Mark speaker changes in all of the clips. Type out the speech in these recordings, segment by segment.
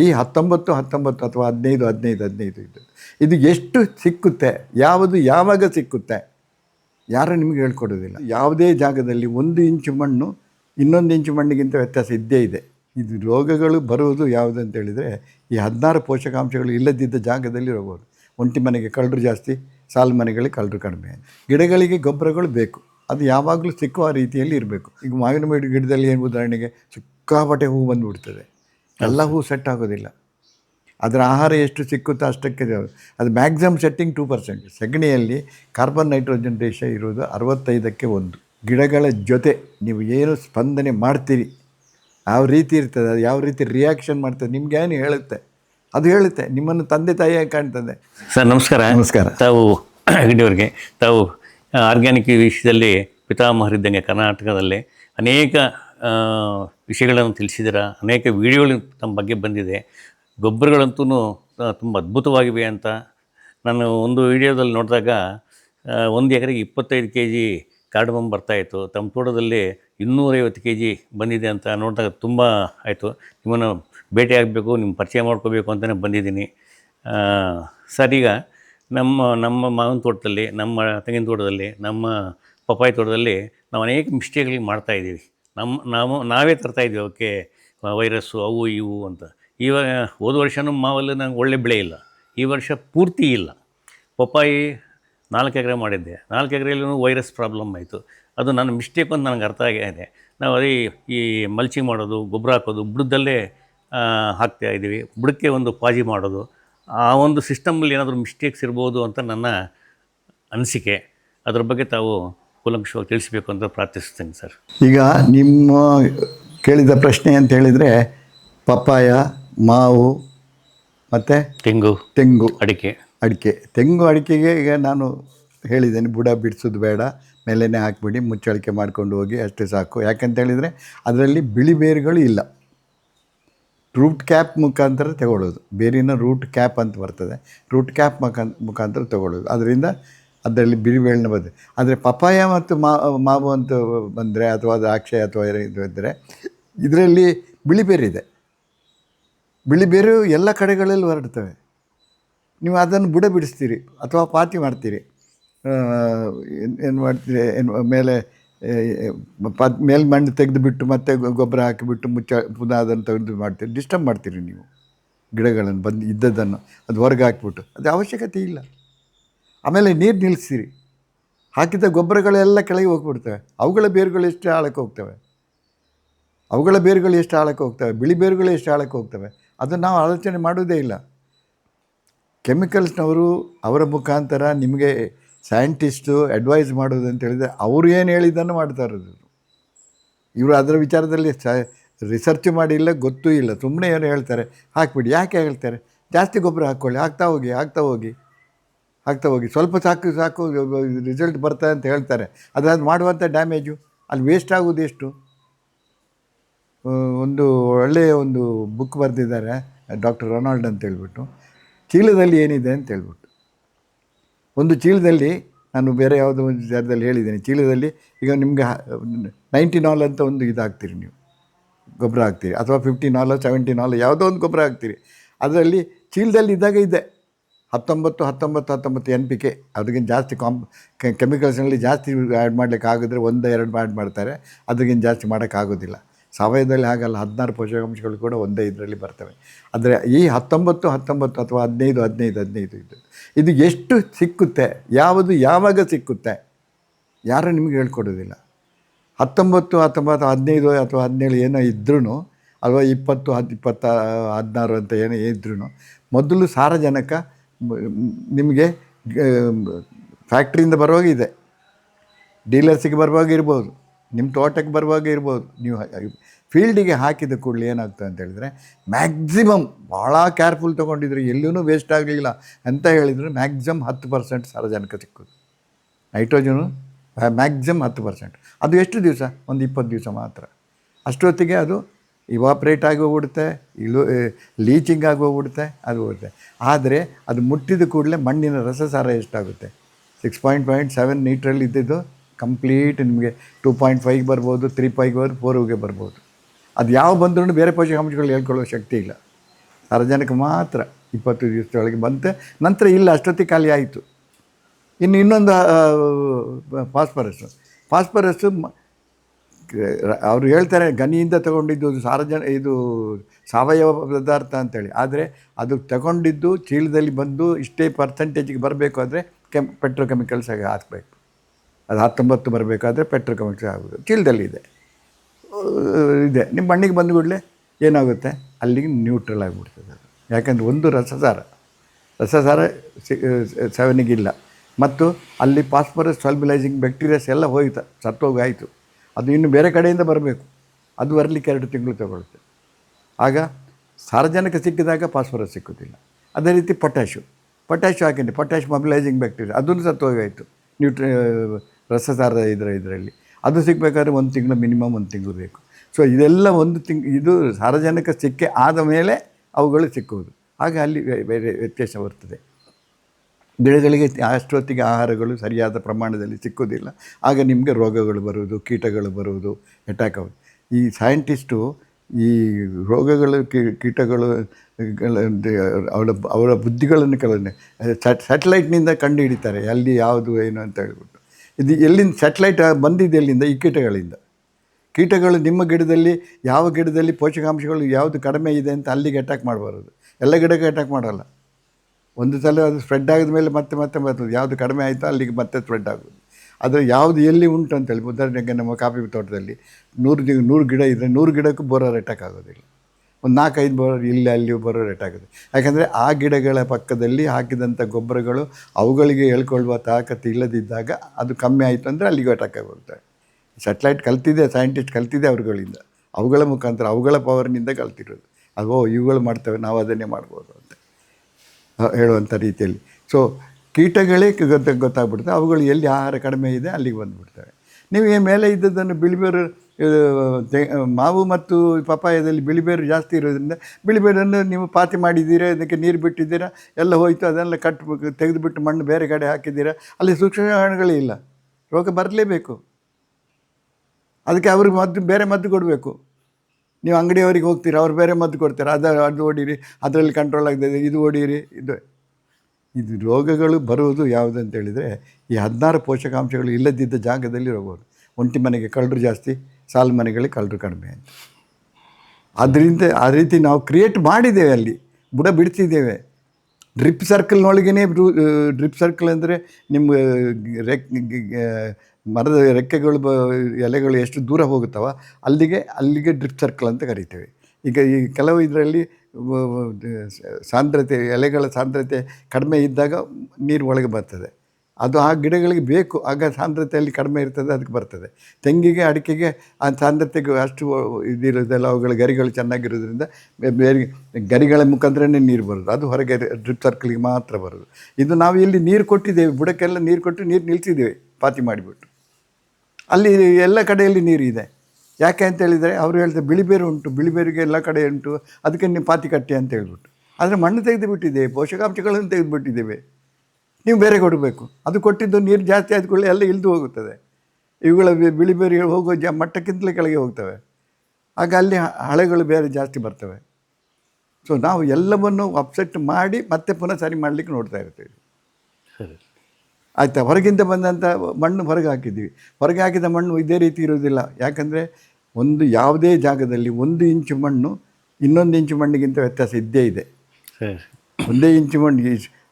Speaker 1: ಈ ಹತ್ತೊಂಬತ್ತು ಹತ್ತೊಂಬತ್ತು ಅಥವಾ ಹದಿನೈದು ಹದಿನೈದು ಹದಿನೈದು ಇದು. ಇದು ಎಷ್ಟು ಸಿಕ್ಕುತ್ತೆ? ಯಾವುದು ಯಾವಾಗ ಸಿಕ್ಕುತ್ತೆ? ಯಾರು ನಿಮಗೆ ಹೇಳ್ಕೊಡೋದಿಲ್ಲ. ಯಾವುದೇ ಜಾಗದಲ್ಲಿ ಒಂದು ಇಂಚು ಮಣ್ಣು, ಇನ್ನೊಂದು ಇಂಚು ಮಣ್ಣಿಗಿಂತ ವ್ಯತ್ಯಾಸ ಇದ್ದೇ ಇದೆ. ಇದು ರೋಗಗಳು ಬರುವುದು ಯಾವುದು ಅಂತ ಹೇಳಿದರೆ, ಈ ಹದಿನಾರು ಪೋಷಕಾಂಶಗಳು ಇಲ್ಲದಿದ್ದ ಜಾಗದಲ್ಲಿ ರೋಗಗಳು ಒಂಟಿ ಮನೆಗೆ ಕಳ್ಳರು ಜಾಸ್ತಿ, ಸಾಲು ಮನೆಗಳಿಗೆ ಕಳ್ಳರು ಕಡಿಮೆ. ಗಿಡಗಳಿಗೆ ಗೊಬ್ಬರಗಳು ಬೇಕು. ಅದು ಯಾವಾಗಲೂ ಸಿಕ್ಕುವ ರೀತಿಯಲ್ಲಿ ಇರಬೇಕು. ಈಗ ಮಾವಿನ ಗಿಡದಲ್ಲಿ ಏನು ಉದಾಹರಣೆಗೆ ಸಿಕ್ಕಾಪಟ್ಟೆ ಹೂ ಬಂದುಬಿಡ್ತದೆ. ಎಲ್ಲ ಹೂ ಸೆಟ್ ಆಗೋದಿಲ್ಲ. ಅದರ ಆಹಾರ ಎಷ್ಟು ಸಿಕ್ಕುತ್ತೋ ಅಷ್ಟಕ್ಕೆ. ಅದು ಮ್ಯಾಕ್ಸಿಮಮ್ ಸೆಟ್ಟಿಂಗ್ ಟೂ ಪರ್ಸೆಂಟ್ ಸಗಣಿಯಲ್ಲಿ ಕಾರ್ಬನ್ ನೈಟ್ರೋಜನ್ ರೇಷ ಇರುವುದು ಅರವತ್ತೈದಕ್ಕೆ ಒಂದು. ಗಿಡಗಳ ಜೊತೆ ನೀವು ಏನು ಸ್ಪಂದನೆ ಮಾಡ್ತೀರಿ? ಯಾವ ರೀತಿ ಇರ್ತದೆ? ಅದು ಯಾವ ರೀತಿ ರಿಯಾಕ್ಷನ್ ಮಾಡ್ತದೆ? ನಿಮ್ಗೆ ಏನು ಹೇಳುತ್ತೆ? ಅದು ಹೇಳುತ್ತೆ. ನಿಮ್ಮನ್ನು ತಂದೆ ತಾಯಿಯಾಗಿ ಕಾಣ್ತದೆ?
Speaker 2: ಸರ್ ನಮಸ್ಕಾರ.
Speaker 1: ನಮಸ್ಕಾರ.
Speaker 2: ತಾವು ಹೆಗ್ಡೆಯವರಿಗೆ ತಾವು ಆರ್ಗ್ಯಾನಿಕ್ ವಿಷಯದಲ್ಲಿ ಪಿತಾಮಹರಿದ್ದಂಗೆ ಕರ್ನಾಟಕದಲ್ಲಿ ಅನೇಕ ವಿಷಯಗಳನ್ನು ತಿಳಿಸಿದ್ದೀರ ಅನೇಕ ವಿಡಿಯೋಗಳು ತಮ್ಮ ಬಗ್ಗೆ ಬಂದಿದೆ. ಗೊಬ್ಬರಗಳಂತೂ ತುಂಬ ಅದ್ಭುತವಾಗಿವೆ ಅಂತ. ನಾನು ಒಂದು ವಿಡಿಯೋದಲ್ಲಿ ನೋಡಿದಾಗ ಒಂದು ಎಕರೆಗೆ ಇಪ್ಪತ್ತೈದು ಕೆ ಜಿ ಕಾರ್ಡಮಮ್ ಬರ್ತಾಯಿತ್ತು ತಮ್ಮ ತೋಟದಲ್ಲಿ ಇನ್ನೂರೈವತ್ತು ಕೆ ಜಿ ಬಂದಿದೆ ಅಂತ ನೋಡಿದಾಗ ತುಂಬ ಆಯಿತು. ನಿಮ್ಮನ್ನು ಭೇಟಿ ಆಗಬೇಕು, ನಿಮ್ಮ ಪರಿಚಯ ಮಾಡ್ಕೋಬೇಕು ಅಂತಲೇ ಬಂದಿದ್ದೀನಿ. ಸರ್, ಈಗ ನಮ್ಮ ನಮ್ಮ ಮಾವಿನ ತೋಟದಲ್ಲಿ, ನಮ್ಮ ತೆಂಗಿನ ತೋಟದಲ್ಲಿ, ನಮ್ಮ ಪಪ್ಪಾಯಿ ತೋಟದಲ್ಲಿ ನಾವು ಅನೇಕ ಮಿಸ್ಟೇಕ್ಗಳು ಮಾಡ್ತಾ ಇದ್ದೀವಿ. ನಮ್ಮ ನಾವು, ನಾವೇ ತರ್ತಾ ಇದ್ದೀವಿ ಅವಕ್ಕೆ ವೈರಸ್ಸು, ಅವು ಇವು ಅಂತ. ಇವಾಗ, ಹೋದ ವರ್ಷನೂ ಮಾವಲ್ಲಿ ನಂಗೆ ಒಳ್ಳೆ ಬೆಳೆ ಇಲ್ಲ. ಈ ವರ್ಷ ಪೂರ್ತಿ ಇಲ್ಲ. ಪಪ್ಪಾಯಿ ನಾಲ್ಕು ಎಕರೆ ಮಾಡಿದ್ದೆ. ನಾಲ್ಕು ಎಕರೆಯಲ್ಲೂ ವೈರಸ್ ಪ್ರಾಬ್ಲಮ್ ಆಯಿತು. ಅದು ನನ್ನ ಮಿಸ್ಟೇಕ್ ಅಂತ ನನಗೆ ಅರ್ಥ ಆಗಿದೆ ನಾವು ಅದೇ ಈ ಮಲ್ಚಿಂಗ್ ಮಾಡೋದು, ಗೊಬ್ಬರ ಹಾಕೋದು, ಬುಡದಲ್ಲೇ ಹಾಕ್ತಾ ಇದ್ದೀವಿ. ಬುಡಕ್ಕೆ ಒಂದು ಪಾಜಿ ಮಾಡೋದು. ಆ ಒಂದು ಸಿಸ್ಟಮಲ್ಲಿ ಏನಾದರೂ ಮಿಸ್ಟೇಕ್ಸ್ ಇರ್ಬೋದು ಅಂತ ನನ್ನ ಅನಿಸಿಕೆ. ಅದ್ರ ಬಗ್ಗೆ ತಾವು ಕೂಲಂಕಷವಾಗಿ ತಿಳಿಸಬೇಕು ಅಂತ ಪ್ರಾರ್ಥಿಸ್ತೀನಿ ಸರ್.
Speaker 1: ಈಗ ನಿಮ್ಮ ಕೇಳಿದ ಪ್ರಶ್ನೆ ಅಂತ ಹೇಳಿದರೆ ಪಪ್ಪಾಯ ಮಾವು ಮತ್ತು
Speaker 2: ತೆಂಗು
Speaker 1: ತೆಂಗು
Speaker 2: ಅಡಿಕೆ.
Speaker 1: ಅಡಿಕೆ. ತೆಂಗು ಅಡಿಕೆಗೆ ಈಗ ನಾನು ಹೇಳಿದ್ದೇನೆ ಬುಡ ಬಿಡಿಸೋದು ಬೇಡ ಮೇಲೇ ಹಾಕಿಬಿಡಿ ಮುಚ್ಚಳಿಕೆ ಮಾಡ್ಕೊಂಡು ಹೋಗಿ ಅಷ್ಟೇ ಸಾಕು. ಯಾಕಂತೇಳಿದರೆ ಅದರಲ್ಲಿ ಬಿಳಿ ಬೇರುಗಳು ಇಲ್ಲ. ರೂಟ್ ಕ್ಯಾಪ್ ಮುಖಾಂತರ ತಗೊಳ್ಳೋದು. ಬೇರಿನ ರೂಟ್ ಕ್ಯಾಪ್ ಅಂತ ಬರ್ತದೆ. ರೂಟ್ ಕ್ಯಾಪ್ ಮುಖಾಂತ ಮುಖಾಂತರ ತಗೊಳ್ಳೋದು. ಅದರಿಂದ ಅದರಲ್ಲಿ ಬಿಳಿ ಬೇಳಿನ ಬರ್ತದೆ ಆದರೆ ಪಪಾಯ ಮತ್ತು ಮಾವು ಅಂತ ಬಂದರೆ, ಅಥವಾ ದ್ರಾಕ್ಷೆ ಅಥವಾ ಇದು ಇದ್ದರೆ ಇದರಲ್ಲಿ ಬಿಳಿ ಬೇರಿದೆ ಬಿಳಿ ಬೇರು ಎಲ್ಲ ಕಡೆಗಳಲ್ಲಿ ಹೊರಡ್ತವೆ. ನೀವು ಅದನ್ನು ಬುಡ ಬಿಡಿಸ್ತೀರಿ, ಅಥವಾ ಪಾತಿ ಮಾಡ್ತೀರಿ. ಏನು ಮಾಡ್ತೀರಿ, ಏನು, ಮೇಲೆ ಪದ್, ಮೇಲೆ ಮಣ್ಣು ತೆಗೆದು ಬಿಟ್ಟು ಮತ್ತೆ ಗೊಬ್ಬರ ಹಾಕಿಬಿಟ್ಟು ಮುಚ್ಚ, ಪುನಃ ಅದನ್ನು ತೆಗೆದು ಮಾಡ್ತೀರಿ, ಡಿಸ್ಟರ್ಬ್ ಮಾಡ್ತೀರಿ ನೀವು. ಗಿಡಗಳನ್ನು ಬಂದು ಇದ್ದದ್ದನ್ನು, ಅದು ಹೊರಗೆ ಹಾಕ್ಬಿಟ್ಟು ಅದು ಅವಶ್ಯಕತೆ ಇಲ್ಲ. ಆಮೇಲೆ ನೀರು ನಿಲ್ಲಿಸ್ತೀರಿ ಹಾಕಿದ ಗೊಬ್ಬರಗಳೆಲ್ಲ ಕೆಳಗೆ ಹೋಗ್ಬಿಡ್ತವೆ. ಅವುಗಳ ಬೇರುಗಳು ಎಷ್ಟು ಆಳಕ್ಕೆ ಹೋಗ್ತವೆ. ಅವುಗಳ ಬೇರುಗಳು ಎಷ್ಟು ಆಳಕ್ಕೆ ಹೋಗ್ತವೆ. ಬಿಳಿ ಬೇರುಗಳು ಎಷ್ಟು ಆಳಕ್ಕೆ ಹೋಗ್ತವೆ. ಅದನ್ನು ನಾವು ಆಲೋಚನೆ ಮಾಡೋದೇ ಇಲ್ಲ. ಕೆಮಿಕಲ್ಸ್ನವರು ಅವರ ಮುಖಾಂತರ ನಿಮಗೆ ಸೈಂಟಿಸ್ಟು ಅಡ್ವೈಸ್ ಮಾಡೋದು ಅಂತ ಹೇಳಿದರೆ ಅವರು ಏನು ಹೇಳಿದ್ದನ್ನು ಮಾಡ್ತಾ ಇರೋದು. ಇವರು ಅದರ ವಿಚಾರದಲ್ಲಿ ಸ, ರಿಸರ್ಚ್ ಮಾಡಿಲ್ಲ ಗೊತ್ತೂ ಇಲ್ಲ. ಸುಮ್ಮನೆ ಏನು ಹೇಳ್ತಾರೆ. ಹಾಕ್ಬಿಡಿ. ಯಾಕೆ ಹೇಳ್ತಾರೆ? ಜಾಸ್ತಿ ಗೊಬ್ಬರ ಹಾಕ್ಕೊಳ್ಳಿ. ಹಾಕ್ತಾ ಹೋಗಿ ಹಾಕ್ತಾ ಹೋಗಿ. ಹಾಕ್ತಾ ಹೋಗಿ. ಸ್ವಲ್ಪ ಸಾಕು ಸಾಕು ರಿಸಲ್ಟ್ ಬರ್ತದೆ ಅಂತ ಹೇಳ್ತಾರೆ. ಅದಾದ ಮಾಡುವಂಥ ಡ್ಯಾಮೇಜು ಅಲ್ಲಿ ವೇಸ್ಟ್ ಆಗೋದು ಎಷ್ಟು? ಒಂದು ಒಳ್ಳೆಯ ಒಂದು ಬುಕ್ ಬರೆದಿದ್ದಾರೆ ಡಾಕ್ಟರ್ ರೊನಾಲ್ಡ್ ಅಂತ ಹೇಳ್ಬಿಟ್ಟು. ಚೀಲದಲ್ಲಿ ಏನಿದೆ ಅಂತ ಹೇಳ್ಬಿಟ್ಟು. ಒಂದು ಚೀಲದಲ್ಲಿ ನಾನು ಬೇರೆ ಯಾವುದೋ ಒಂದು ಜಾಗದಲ್ಲಿ ಹೇಳಿದ್ದೀನಿ. ಚೀಲದಲ್ಲಿ ಈಗ ನಿಮಗೆ ನೈಂಟಿ ನಾಲ್ ಅಂತ ಒಂದು ಇದಾಗ್ತೀರಿ ನೀವು. ಗೊಬ್ಬರ ಹಾಕ್ತೀರಿ. ಅಥವಾ ಫಿಫ್ಟಿ ನಾಲ್ ಸೆವೆಂಟಿ ನಾಲ್ ಯಾವುದೋ ಒಂದು ಗೊಬ್ಬರ ಹಾಕ್ತೀರಿ. ಅದರಲ್ಲಿ ಚೀಲದಲ್ಲಿ ಇದ್ದಾಗ ಇದೆ. ಹತ್ತೊಂಬತ್ತು ಹತ್ತೊಂಬತ್ತು ಹತ್ತೊಂಬತ್ತು ಎನ್ ಪಿ ಕೆ ಅದಕ್ಕಿಂತ ಜಾಸ್ತಿ ಕಾಂಪ್ ಕೆಮಿಕಲ್ಸ್ನಲ್ಲಿ ಜಾಸ್ತಿ ಆ್ಯಡ್ ಮಾಡಲಿಕ್ಕೆ ಆಗಿದ್ರೆ ಒಂದು, ಎರಡು ಆ್ಯಡ್ ಮಾಡ್ತಾರೆ, ಅದಕ್ಕಿಂತ ಜಾಸ್ತಿ ಮಾಡೋಕ್ಕಾಗೋದಿಲ್ಲ ಸಾವಯವದಲ್ಲಿ ಹಾಗಲ್ಲ, ಹದಿನಾರು ಪೋಷಕಾಂಶಗಳು ಕೂಡ ಒಂದೇ ಇದರಲ್ಲಿ ಬರ್ತವೆ. ಆದರೆ ಈ ಹತ್ತೊಂಬತ್ತು ಹತ್ತೊಂಬತ್ತು ಅಥವಾ ಹದಿನೈದು ಹದಿನೈದು ಹದಿನೈದು ಇದು ಇದು ಎಷ್ಟು ಸಿಕ್ಕುತ್ತೆ, ಯಾವುದು ಯಾವಾಗ ಸಿಕ್ಕುತ್ತೆ, ಯಾರೂ ನಿಮಗೆ ಹೇಳ್ಕೊಡೋದಿಲ್ಲ. ಹತ್ತೊಂಬತ್ತು ಹತ್ತೊಂಬತ್ತು, ಹದಿನೈದು ಅಥವಾ ಹದಿನೇಳು ಏನೋ ಇದ್ರೂ ಅಥವಾ ಇಪ್ಪತ್ತು ಹತ್ತು ಇಪ್ಪತ್ತ, ಹದಿನಾರು ಅಂತ ಏನೋ ಇದ್ರೂ ಮೊದಲು ಸಾರಜನಕ ನಿಮಗೆ ಫ್ಯಾಕ್ಟ್ರಿಯಿಂದ ಬರುವಾಗ ಇದೆ. ಡೀಲರ್ಸಿಗೆ ಬರುವಾಗ ಇರ್ಬೋದು. ನಿಮ್ಮ ತೋಟಕ್ಕೆ ಬರುವಾಗ ಇರ್ಬೋದು. ನೀವು ಫೀಲ್ಡಿಗೆ ಹಾಕಿದ ಕೂಡಲೇ ಏನಾಗ್ತದೆ ಅಂತ ಹೇಳಿದರೆ ಮ್ಯಾಕ್ಸಿಮಮ್ ಭಾಳ ಕೇರ್ಫುಲ್ ತೊಗೊಂಡಿದ್ರು ಎಲ್ಲೂ ವೇಸ್ಟ್ ಆಗಲಿಲ್ಲ ಅಂತ ಹೇಳಿದರೆ ಮ್ಯಾಕ್ಸಿಮಮ್ ಹತ್ತು ಪರ್ಸೆಂಟ್ ಸಾರಜನಕ ಸಿಕ್ಕೋದು. ನೈಟ್ರೋಜನು ಮ್ಯಾಕ್ಸಿಮಮ್ ಹತ್ತು ಪರ್ಸೆಂಟ್ ಅದು ಎಷ್ಟು ದಿವಸ? ಒಂದು ಇಪ್ಪತ್ತು ದಿವಸ ಮಾತ್ರ. ಅಷ್ಟೊತ್ತಿಗೆ ಅದು ಇವಾಪ್ರೇಟ್ ಆಗಿ ಹೋಗ್ಬಿಡುತ್ತೆ, ಇಳು ಲೀಚಿಂಗ್ ಆಗಿ ಹೋಗ್ಬಿಡುತ್ತೆ, ಅದು ಹೋಗುತ್ತೆ. ಆದರೆ ಅದು ಮುಟ್ಟಿದ ಕೂಡಲೇ ಮಣ್ಣಿನ ರಸಸಾರ ಎಷ್ಟಾಗುತ್ತೆ? ಸಿಕ್ಸ್ ಪಾಯಿಂಟ್ ಪಾಯಿಂಟ್ ಸೆವೆನ್ ನೀಟ್ರಲ್ಲಿ ಇದ್ದಿದ್ದು ಕಂಪ್ಲೀಟ್ ನಿಮಗೆ ಟೂ ಪಾಯಿಂಟ್ ಫೈವ್ಗೆ ಬರ್ಬೋದು ತ್ರೀ ಫೈವ್ಗೆ ಫೋರ್ಗೆ ಬರ್ಬೋದು. ಅದು ಯಾವ ಬಂದ್ರೂ ಬೇರೆ ಪೋಷಕಾಂಶಗಳು ಹೇಳ್ಕೊಳ್ಳೋ ಶಕ್ತಿ ಇಲ್ಲ. ಸಾರ್ವಜನಿಕ ಮಾತ್ರ ಇಪ್ಪತ್ತು ದಿವಸದೊಳಗೆ ಬಂತೆ, ನಂತರ ಇಲ್ಲ, ಅಷ್ಟೊತ್ತಿಗೆ ಖಾಲಿ ಆಯಿತು. ಇನ್ನು ಇನ್ನೊಂದು ಫಾಸ್ಫರಸ್ ಫಾಸ್ಫರಸ್ಸು ಅವರು ಹೇಳ್ತಾರೆ, ಗನಿಯಿಂದ ತಗೊಂಡಿದ್ದು ಸಾರಜನ, ಇದು ಸಾವಯವ ಪದಾರ್ಥ ಅಂತೇಳಿ. ಆದರೆ ಅದು ತಗೊಂಡಿದ್ದು, ಚೀಲದಲ್ಲಿ ಬಂದು ಇಷ್ಟೇ ಪರ್ಸೆಂಟೇಜಿಗೆ ಬರಬೇಕು ಆದರೆ ಕೆಮ್ ಪೆಟ್ರೋಕೆಮಿಕಲ್ಸ್ ಆಗಿ ಹಾಕಬೇಕು. ಅದು ಹತ್ತೊಂಬತ್ತು ಬರಬೇಕಾದ್ರೆ ಪೆಟ್ರೋಕೆಮಿಕಲ್ಸ್ ಆಗೋದು. ಚೀಲದಲ್ಲಿ ಇದೆ. ಇದೆ. ನಿಮ್ಮ ಮಣ್ಣಿಗೆ ಬಂದ ಏನಾಗುತ್ತೆ? ಅಲ್ಲಿಗೆ ನ್ಯೂಟ್ರಲ್ ಆಗಿಬಿಡ್ತದೆ ಅದು. ಯಾಕಂದರೆ ಒಂದು ರಸಸಾರ ರಸಸಾರ ಸೇವನೆಗಿಲ್ಲ ಮತ್ತು ಅಲ್ಲಿ ಫಾಸ್ಫರಸ್ ಸಲ್ಬಿಲೈಸಿಂಗ್ ಬ್ಯಾಕ್ಟೀರಿಯಾಸ್ ಎಲ್ಲ ಹೋಯ್ತು, ಸತ್ತೋಗಾಯಿತು. ಅದು ಇನ್ನು ಬೇರೆ ಕಡೆಯಿಂದ ಬರಬೇಕು. ಅದು ಬರಲಿಕ್ಕೆ ಎರಡು ತಿಂಗಳು ತಗೊಳುತ್ತೆ. ಆಗ ಸಾರ್ವಜನಿಕ ಸಿಕ್ಕಿದಾಗ ಫಾಸ್ಫರಸ್ ಸಿಕ್ಕುತ್ತಿಲ್ಲ ಅದೇ ರೀತಿ ಪೊಟ್ಯಾಶು ಪೊಟ್ಯಾಶು ಹಾಕಿದ್ದೆ ಪೊಟ್ಯಾಶ್ ಮೊಬಿಲೈಸಿಂಗ್ ಬ್ಯಾಕ್ಟೀರಿಯಾ ಅದನ್ನು ಸತ್ತೋಗಾಯಿತು ನ್ಯೂಟ್ರಿ ರಸಸಾರದ ಇದರ ಇದರಲ್ಲಿ. ಅದು ಸಿಗಬೇಕಾದ್ರೆ ಒಂದು ತಿಂಗಳು ಮಿನಿಮಮ್ ಒಂದು ತಿಂಗಳು ಬೇಕು. ಸೊ ಇದೆಲ್ಲ ಒಂದು ತಿಂಗ್, ಇದು ಸಾರ್ವಜನಿಕ ಸಿಕ್ಕೆ ಆದ ಮೇಲೆ ಅವುಗಳು ಸಿಕ್ಕುವುದು. ಆಗ ಅಲ್ಲಿ ಬೇರೆ ವ್ಯತ್ಯಾಸ ಬರ್ತದೆ. ಗಿಡಗಳಿಗೆ ಅಷ್ಟೊತ್ತಿಗೆ ಆಹಾರಗಳು ಸರಿಯಾದ ಪ್ರಮಾಣದಲ್ಲಿ ಸಿಕ್ಕುವುದಿಲ್ಲ. ಆಗ ನಿಮಗೆ ರೋಗಗಳು ಬರುವುದು, ಕೀಟಗಳು ಬರುವುದು ಅಟ್ಯಾಕ್ ಆಗೋದು ಈ ಸೈಂಟಿಸ್ಟು ಈ ರೋಗಗಳು ಕೀಟಗಳು, ಗಳ- ಅವಳ ಅವರ ಬುದ್ಧಿಗಳನ್ನು ಕೆಲವೊಂದು ಸ್ಯಾಟಲೈಟ್ನಿಂದ ಕಂಡು ಹಿಡಿತಾರೆ ಅಲ್ಲಿ ಯಾವುದು, ಏನು ಅಂತ ಹೇಳ್ಬಿಟ್ಟು. ಇದು ಎಲ್ಲಿಂದ ಸ್ಯಾಟಲೈಟ್ ಬಂದಿದೆ ಎಲ್ಲಿಂದ? ಈ ಕೀಟಗಳಿಂದ. ಕೀಟಗಳು ನಿಮ್ಮ ಗಿಡದಲ್ಲಿ, ಯಾವ ಗಿಡದಲ್ಲಿ ಪೋಷಕಾಂಶಗಳು ಯಾವುದು ಕಡಿಮೆ ಇದೆ ಅಂತ ಅಲ್ಲಿಗೆ ಅಟ್ಯಾಕ್ ಮಾಡಬಾರದು. ಎಲ್ಲ ಗಿಡಕ್ಕೆ ಅಟ್ಯಾಕ್ ಮಾಡಲ್ಲ. ಒಂದು ಸಲ ಅದು ಸ್ಪ್ರೆಡ್ ಆಗಿದ ಮೇಲೆ ಮತ್ತೆ ಮತ್ತೆ ಬರ್ತದೆ. ಯಾವುದು ಕಡಿಮೆ ಆಯಿತು ಅಲ್ಲಿಗೆ ಮತ್ತೆ ಸ್ಪ್ರೆಡ್ ಆಗೋದು ಅದು ಯಾವುದು ಎಲ್ಲಿ ಉಂಟು ಅಂತೇಳಿ ಉದಾಹರಣೆಗೆ ನಮ್ಮ ಕಾಫಿ ತೋಟದಲ್ಲಿ ನೂರು ಗಿ- ನೂರು ಗಿಡ ಇದ್ದರೆ ನೂರು ಗಿಡಕ್ಕೂ ಬೋರರ್ ಅಟ್ಯಾಕ್ ಆಗೋದಿಲ್ಲ ಒಂದು ನಾಲ್ಕೈದು ಬೋರರ್ ಇಲ್ಲಿ ಅಲ್ಲಿ ಬೋರರ್ ಅಟ್ಯಾಕ್ ಆಗುತ್ತೆ ಯಾಕಂದರೆ ಆ ಗಿಡಗಳ ಪಕ್ಕದಲ್ಲಿ ಹಾಕಿದಂಥ ಗೊಬ್ಬರಗಳು ಅವುಗಳಿಗೆ ಹೇಳ್ಕೊಳ್ಳುವ ತಾಕತ್ತು ಇಲ್ಲದಿದ್ದಾಗ ಅದು ಕಮ್ಮಿ ಆಯಿತು ಅಂದರೆ ಅಲ್ಲಿಗೂ ಅಟ್ಯಾಕ್ ಆಗುತ್ತೆ ಸೆಟ್ಲೈಟ್ ಕಲ್ತಿದೆ ಸೈಂಟಿಸ್ಟ್ ಕಲ್ತಿದೆ ಅವರುಗಳಿಂದ. ಅವುಗಳ ಮುಖಾಂತರ ಅವುಗಳ ಪವರ್ನಿಂದ ಕಲ್ತಿರೋದು. ಅದು ಇವುಗಳು ಮಾಡ್ತವೆ, ನಾವು ಅದನ್ನೇ ಮಾಡ್ಬೋದು ಹೇಳುವಂಥ ರೀತಿಯಲ್ಲಿ. ಸೊ ಕೀಟಗಳೇ ಗೊತ್ತ ಗೊತ್ತಾಗ್ಬಿಡ್ತವೆ ಅವುಗಳು ಎಲ್ಲಿ ಆಹಾರ ಕಡಿಮೆ ಇದೆ ಅಲ್ಲಿಗೆ ಬಂದುಬಿಡ್ತವೆ. ನೀವು ಈ ಮೇಲೆ ಇದ್ದದ್ದನ್ನು ಬಿಳಿಬೇರು ಮಾವು ಮತ್ತು ಪಪಾಯದಲ್ಲಿ ಬಿಳಿಬೇರು ಜಾಸ್ತಿ ಇರೋದ್ರಿಂದ ಬಿಳಿಬೇರನ್ನು ನೀವು ಪಾತಿ ಮಾಡಿದ್ದೀರಾ ಅದಕ್ಕೆ ನೀರು ಬಿಟ್ಟಿದ್ದೀರಾ, ಎಲ್ಲ ಹೋಯಿತು ಅದನ್ನೆಲ್ಲ ಕಟ್, ತೆಗೆದುಬಿಟ್ಟು ಮಣ್ಣು ಬೇರೆ ಕಡೆ ಹಾಕಿದ್ದೀರಾ, ಅಲ್ಲಿ ಸೂಕ್ಷ್ಮಾಣುಗಳೇ ಇಲ್ಲ. ರೋಗ ಬರಲೇಬೇಕು. ಅದಕ್ಕೆ ಅವ್ರಿಗೆ ಮದ್ದು, ಬೇರೆ ಮದ್ದು ಕೊಡಬೇಕು. ನೀವು ಅಂಗಡಿಯವರಿಗೆ ಹೋಗ್ತೀರಾ, ಅವ್ರು ಬೇರೆ ಮದ್ದು ಕೊಡ್ತಾರೆ, ಅದು ಅದು ಹೊಡೀರಿ, ಅದರಲ್ಲಿ ಕಂಟ್ರೋಲ್ ಆಗ್ತದೆ, ಇದು ಹೊಡೀರಿ, ಇದು. ಇದು ರೋಗಗಳು ಬರುವುದು ಯಾವುದು ಅಂತ ಹೇಳಿದರೆ, ಈ ಹದಿನಾರು ಪೋಷಕಾಂಶಗಳು ಇಲ್ಲದಿದ್ದ ಜಾಗದಲ್ಲಿ ರೋಗಗಳು ಒಂಟಿ ಮನೆಗೆ ಕಳ್ಳರು ಜಾಸ್ತಿ, ಸಾಲು ಮನೆಗಳಿಗೆ ಕಳ್ಳರು ಕಡಿಮೆ ಅಂತ. ಅದರಿಂದ, ಆ ರೀತಿ ನಾವು ಕ್ರಿಯೇಟ್ ಮಾಡಿದ್ದೇವೆ ಅಲ್ಲಿ, ಬುಡ ಬಿಡ್ತಿದ್ದೇವೆ. ಡ್ರಿಪ್ ಸರ್ಕಲ್ನೊಳಗೇ ಡ್ರಿಪ್ ಸರ್ಕಲ್ ಅಂದರೆ ನಿಮ್ಮ, ರೆಕ್ ಮರದ ರೆಕ್ಕೆಗಳು ಎಲೆಗಳು ಎಷ್ಟು ದೂರ ಹೋಗುತ್ತವ ಅಲ್ಲಿಗೆ ಅಲ್ಲಿಗೆ ಡ್ರಿಪ್ ಸರ್ಕಲ್ ಅಂತ ಕರಿತೇವೆ. ಈಗ ಈ ಕೆಲವು ಇದರಲ್ಲಿ ಸಾಂದ್ರತೆ, ಎಲೆಗಳ ಸಾಂದ್ರತೆ ಕಡಿಮೆ ಇದ್ದಾಗ ನೀರು ಒಳಗೆ ಬರ್ತದೆ. ಅದು ಆ ಗಿಡಗಳಿಗೆ ಬೇಕು, ಆಗ ಸಾಂದ್ರತೆಯಲ್ಲಿ ಕಡಿಮೆ ಇರ್ತದೆ, ಅದಕ್ಕೆ ಬರ್ತದೆ. ತೆಂಗಿಗೆ, ಅಡಿಕೆಗೆ ಆ ಸಾಂದ್ರತೆಗೆ ಅಷ್ಟು ಇದಿರೋದಲ್ಲ ಅವುಗಳ ಗರಿಗಳು ಚೆನ್ನಾಗಿರೋದ್ರಿಂದ ಬೇರೆ ಗರಿಗಳ ಮುಖಾಂತರನೇ ನೀರು ಬರೋದು ಅದು ಹೊರಗೆ ಡ್ರಿಪ್ ಸರ್ಕಲ್ಗೆ ಮಾತ್ರ ಬರೋದು ಇದು ನಾವು ಇಲ್ಲಿ ನೀರು ಕೊಟ್ಟಿದ್ದೇವೆ, ಬುಡಕ್ಕೆಲ್ಲ ನೀರು ಕೊಟ್ಟು ನೀರು ನಿಲ್ಸಿದ್ದೇವೆ, ಪಾತಿ ಮಾಡಿಬಿಟ್ಟು. ಅಲ್ಲಿ ಎಲ್ಲ ಕಡೆಯಲ್ಲಿ ನೀರು ಇದೆ. ಯಾಕೆ ಅಂತ ಹೇಳಿದರೆ ಅವರು ಹೇಳ್ತಾರೆ ಬಿಳಿಬೇರು ಉಂಟು, ಬಿಳಿಬೇರಿಗೆ ಎಲ್ಲ ಕಡೆ ಉಂಟು, ಅದಕ್ಕೆ ನೀವು ಪಾತಿ ಕಟ್ಟಿ ಅಂತ ಹೇಳ್ಬಿಟ್ಟು. ಆದರೆ ಮಣ್ಣು ತೆಗೆದು ಬಿಟ್ಟಿದ್ದೇವೆ ಪೋಷಕಾಂಶಗಳನ್ನು ತೆಗೆದುಬಿಟ್ಟಿದ್ದೇವೆ. ನೀವು ಬೇರೆ ಕೊಡಬೇಕು. ಅದು ಕೊಟ್ಟಿದ್ದು ನೀರು ಜಾಸ್ತಿ ಆದ್ಕೊಳ್ಳಿ ಎಲ್ಲ ಇಳಿದು ಹೋಗುತ್ತದೆ. ಇವುಗಳ ಬಿಳಿಬೇರು ಹೋಗೋ ಜ, ಮಟ್ಟಕ್ಕಿಂತಲೇ ಕೆಳಗೆ ಹೋಗ್ತವೆ. ಆಗ ಅಲ್ಲಿ ಹಳೆಗಳು ಬೇರೆ ಜಾಸ್ತಿ ಬರ್ತವೆ. ಸೊ ನಾವು ಎಲ್ಲವನ್ನು ಅಪ್ಸೆಟ್ ಮಾಡಿ ಮತ್ತೆ ಪುನಃ ಸರಿ ಮಾಡಲಿಕ್ಕೆ ನೋಡ್ತಾ ಇರ್ತೀವಿ.
Speaker 2: ಸರಿ.
Speaker 1: ಆಯಿತಾ ಹೊರಗಿಂದ ಬಂದಂಥ ಮಣ್ಣು ಹೊರಗೆ ಹಾಕಿದ್ದೀವಿ. ಹೊರಗೆ ಹಾಕಿದ ಮಣ್ಣು ಇದೇ ರೀತಿ ಇರೋದಿಲ್ಲ ಯಾಕಂದರೆ ಒಂದು ಯಾವುದೇ ಜಾಗದಲ್ಲಿ ಒಂದು ಇಂಚು ಮಣ್ಣು ಇನ್ನೊಂದು ಇಂಚು ಮಣ್ಣಿಗಿಂತ ವ್ಯತ್ಯಾಸ ಇದ್ದೇ ಇದೆ. ಒಂದೇ ಇಂಚು ಮಣ್ಣು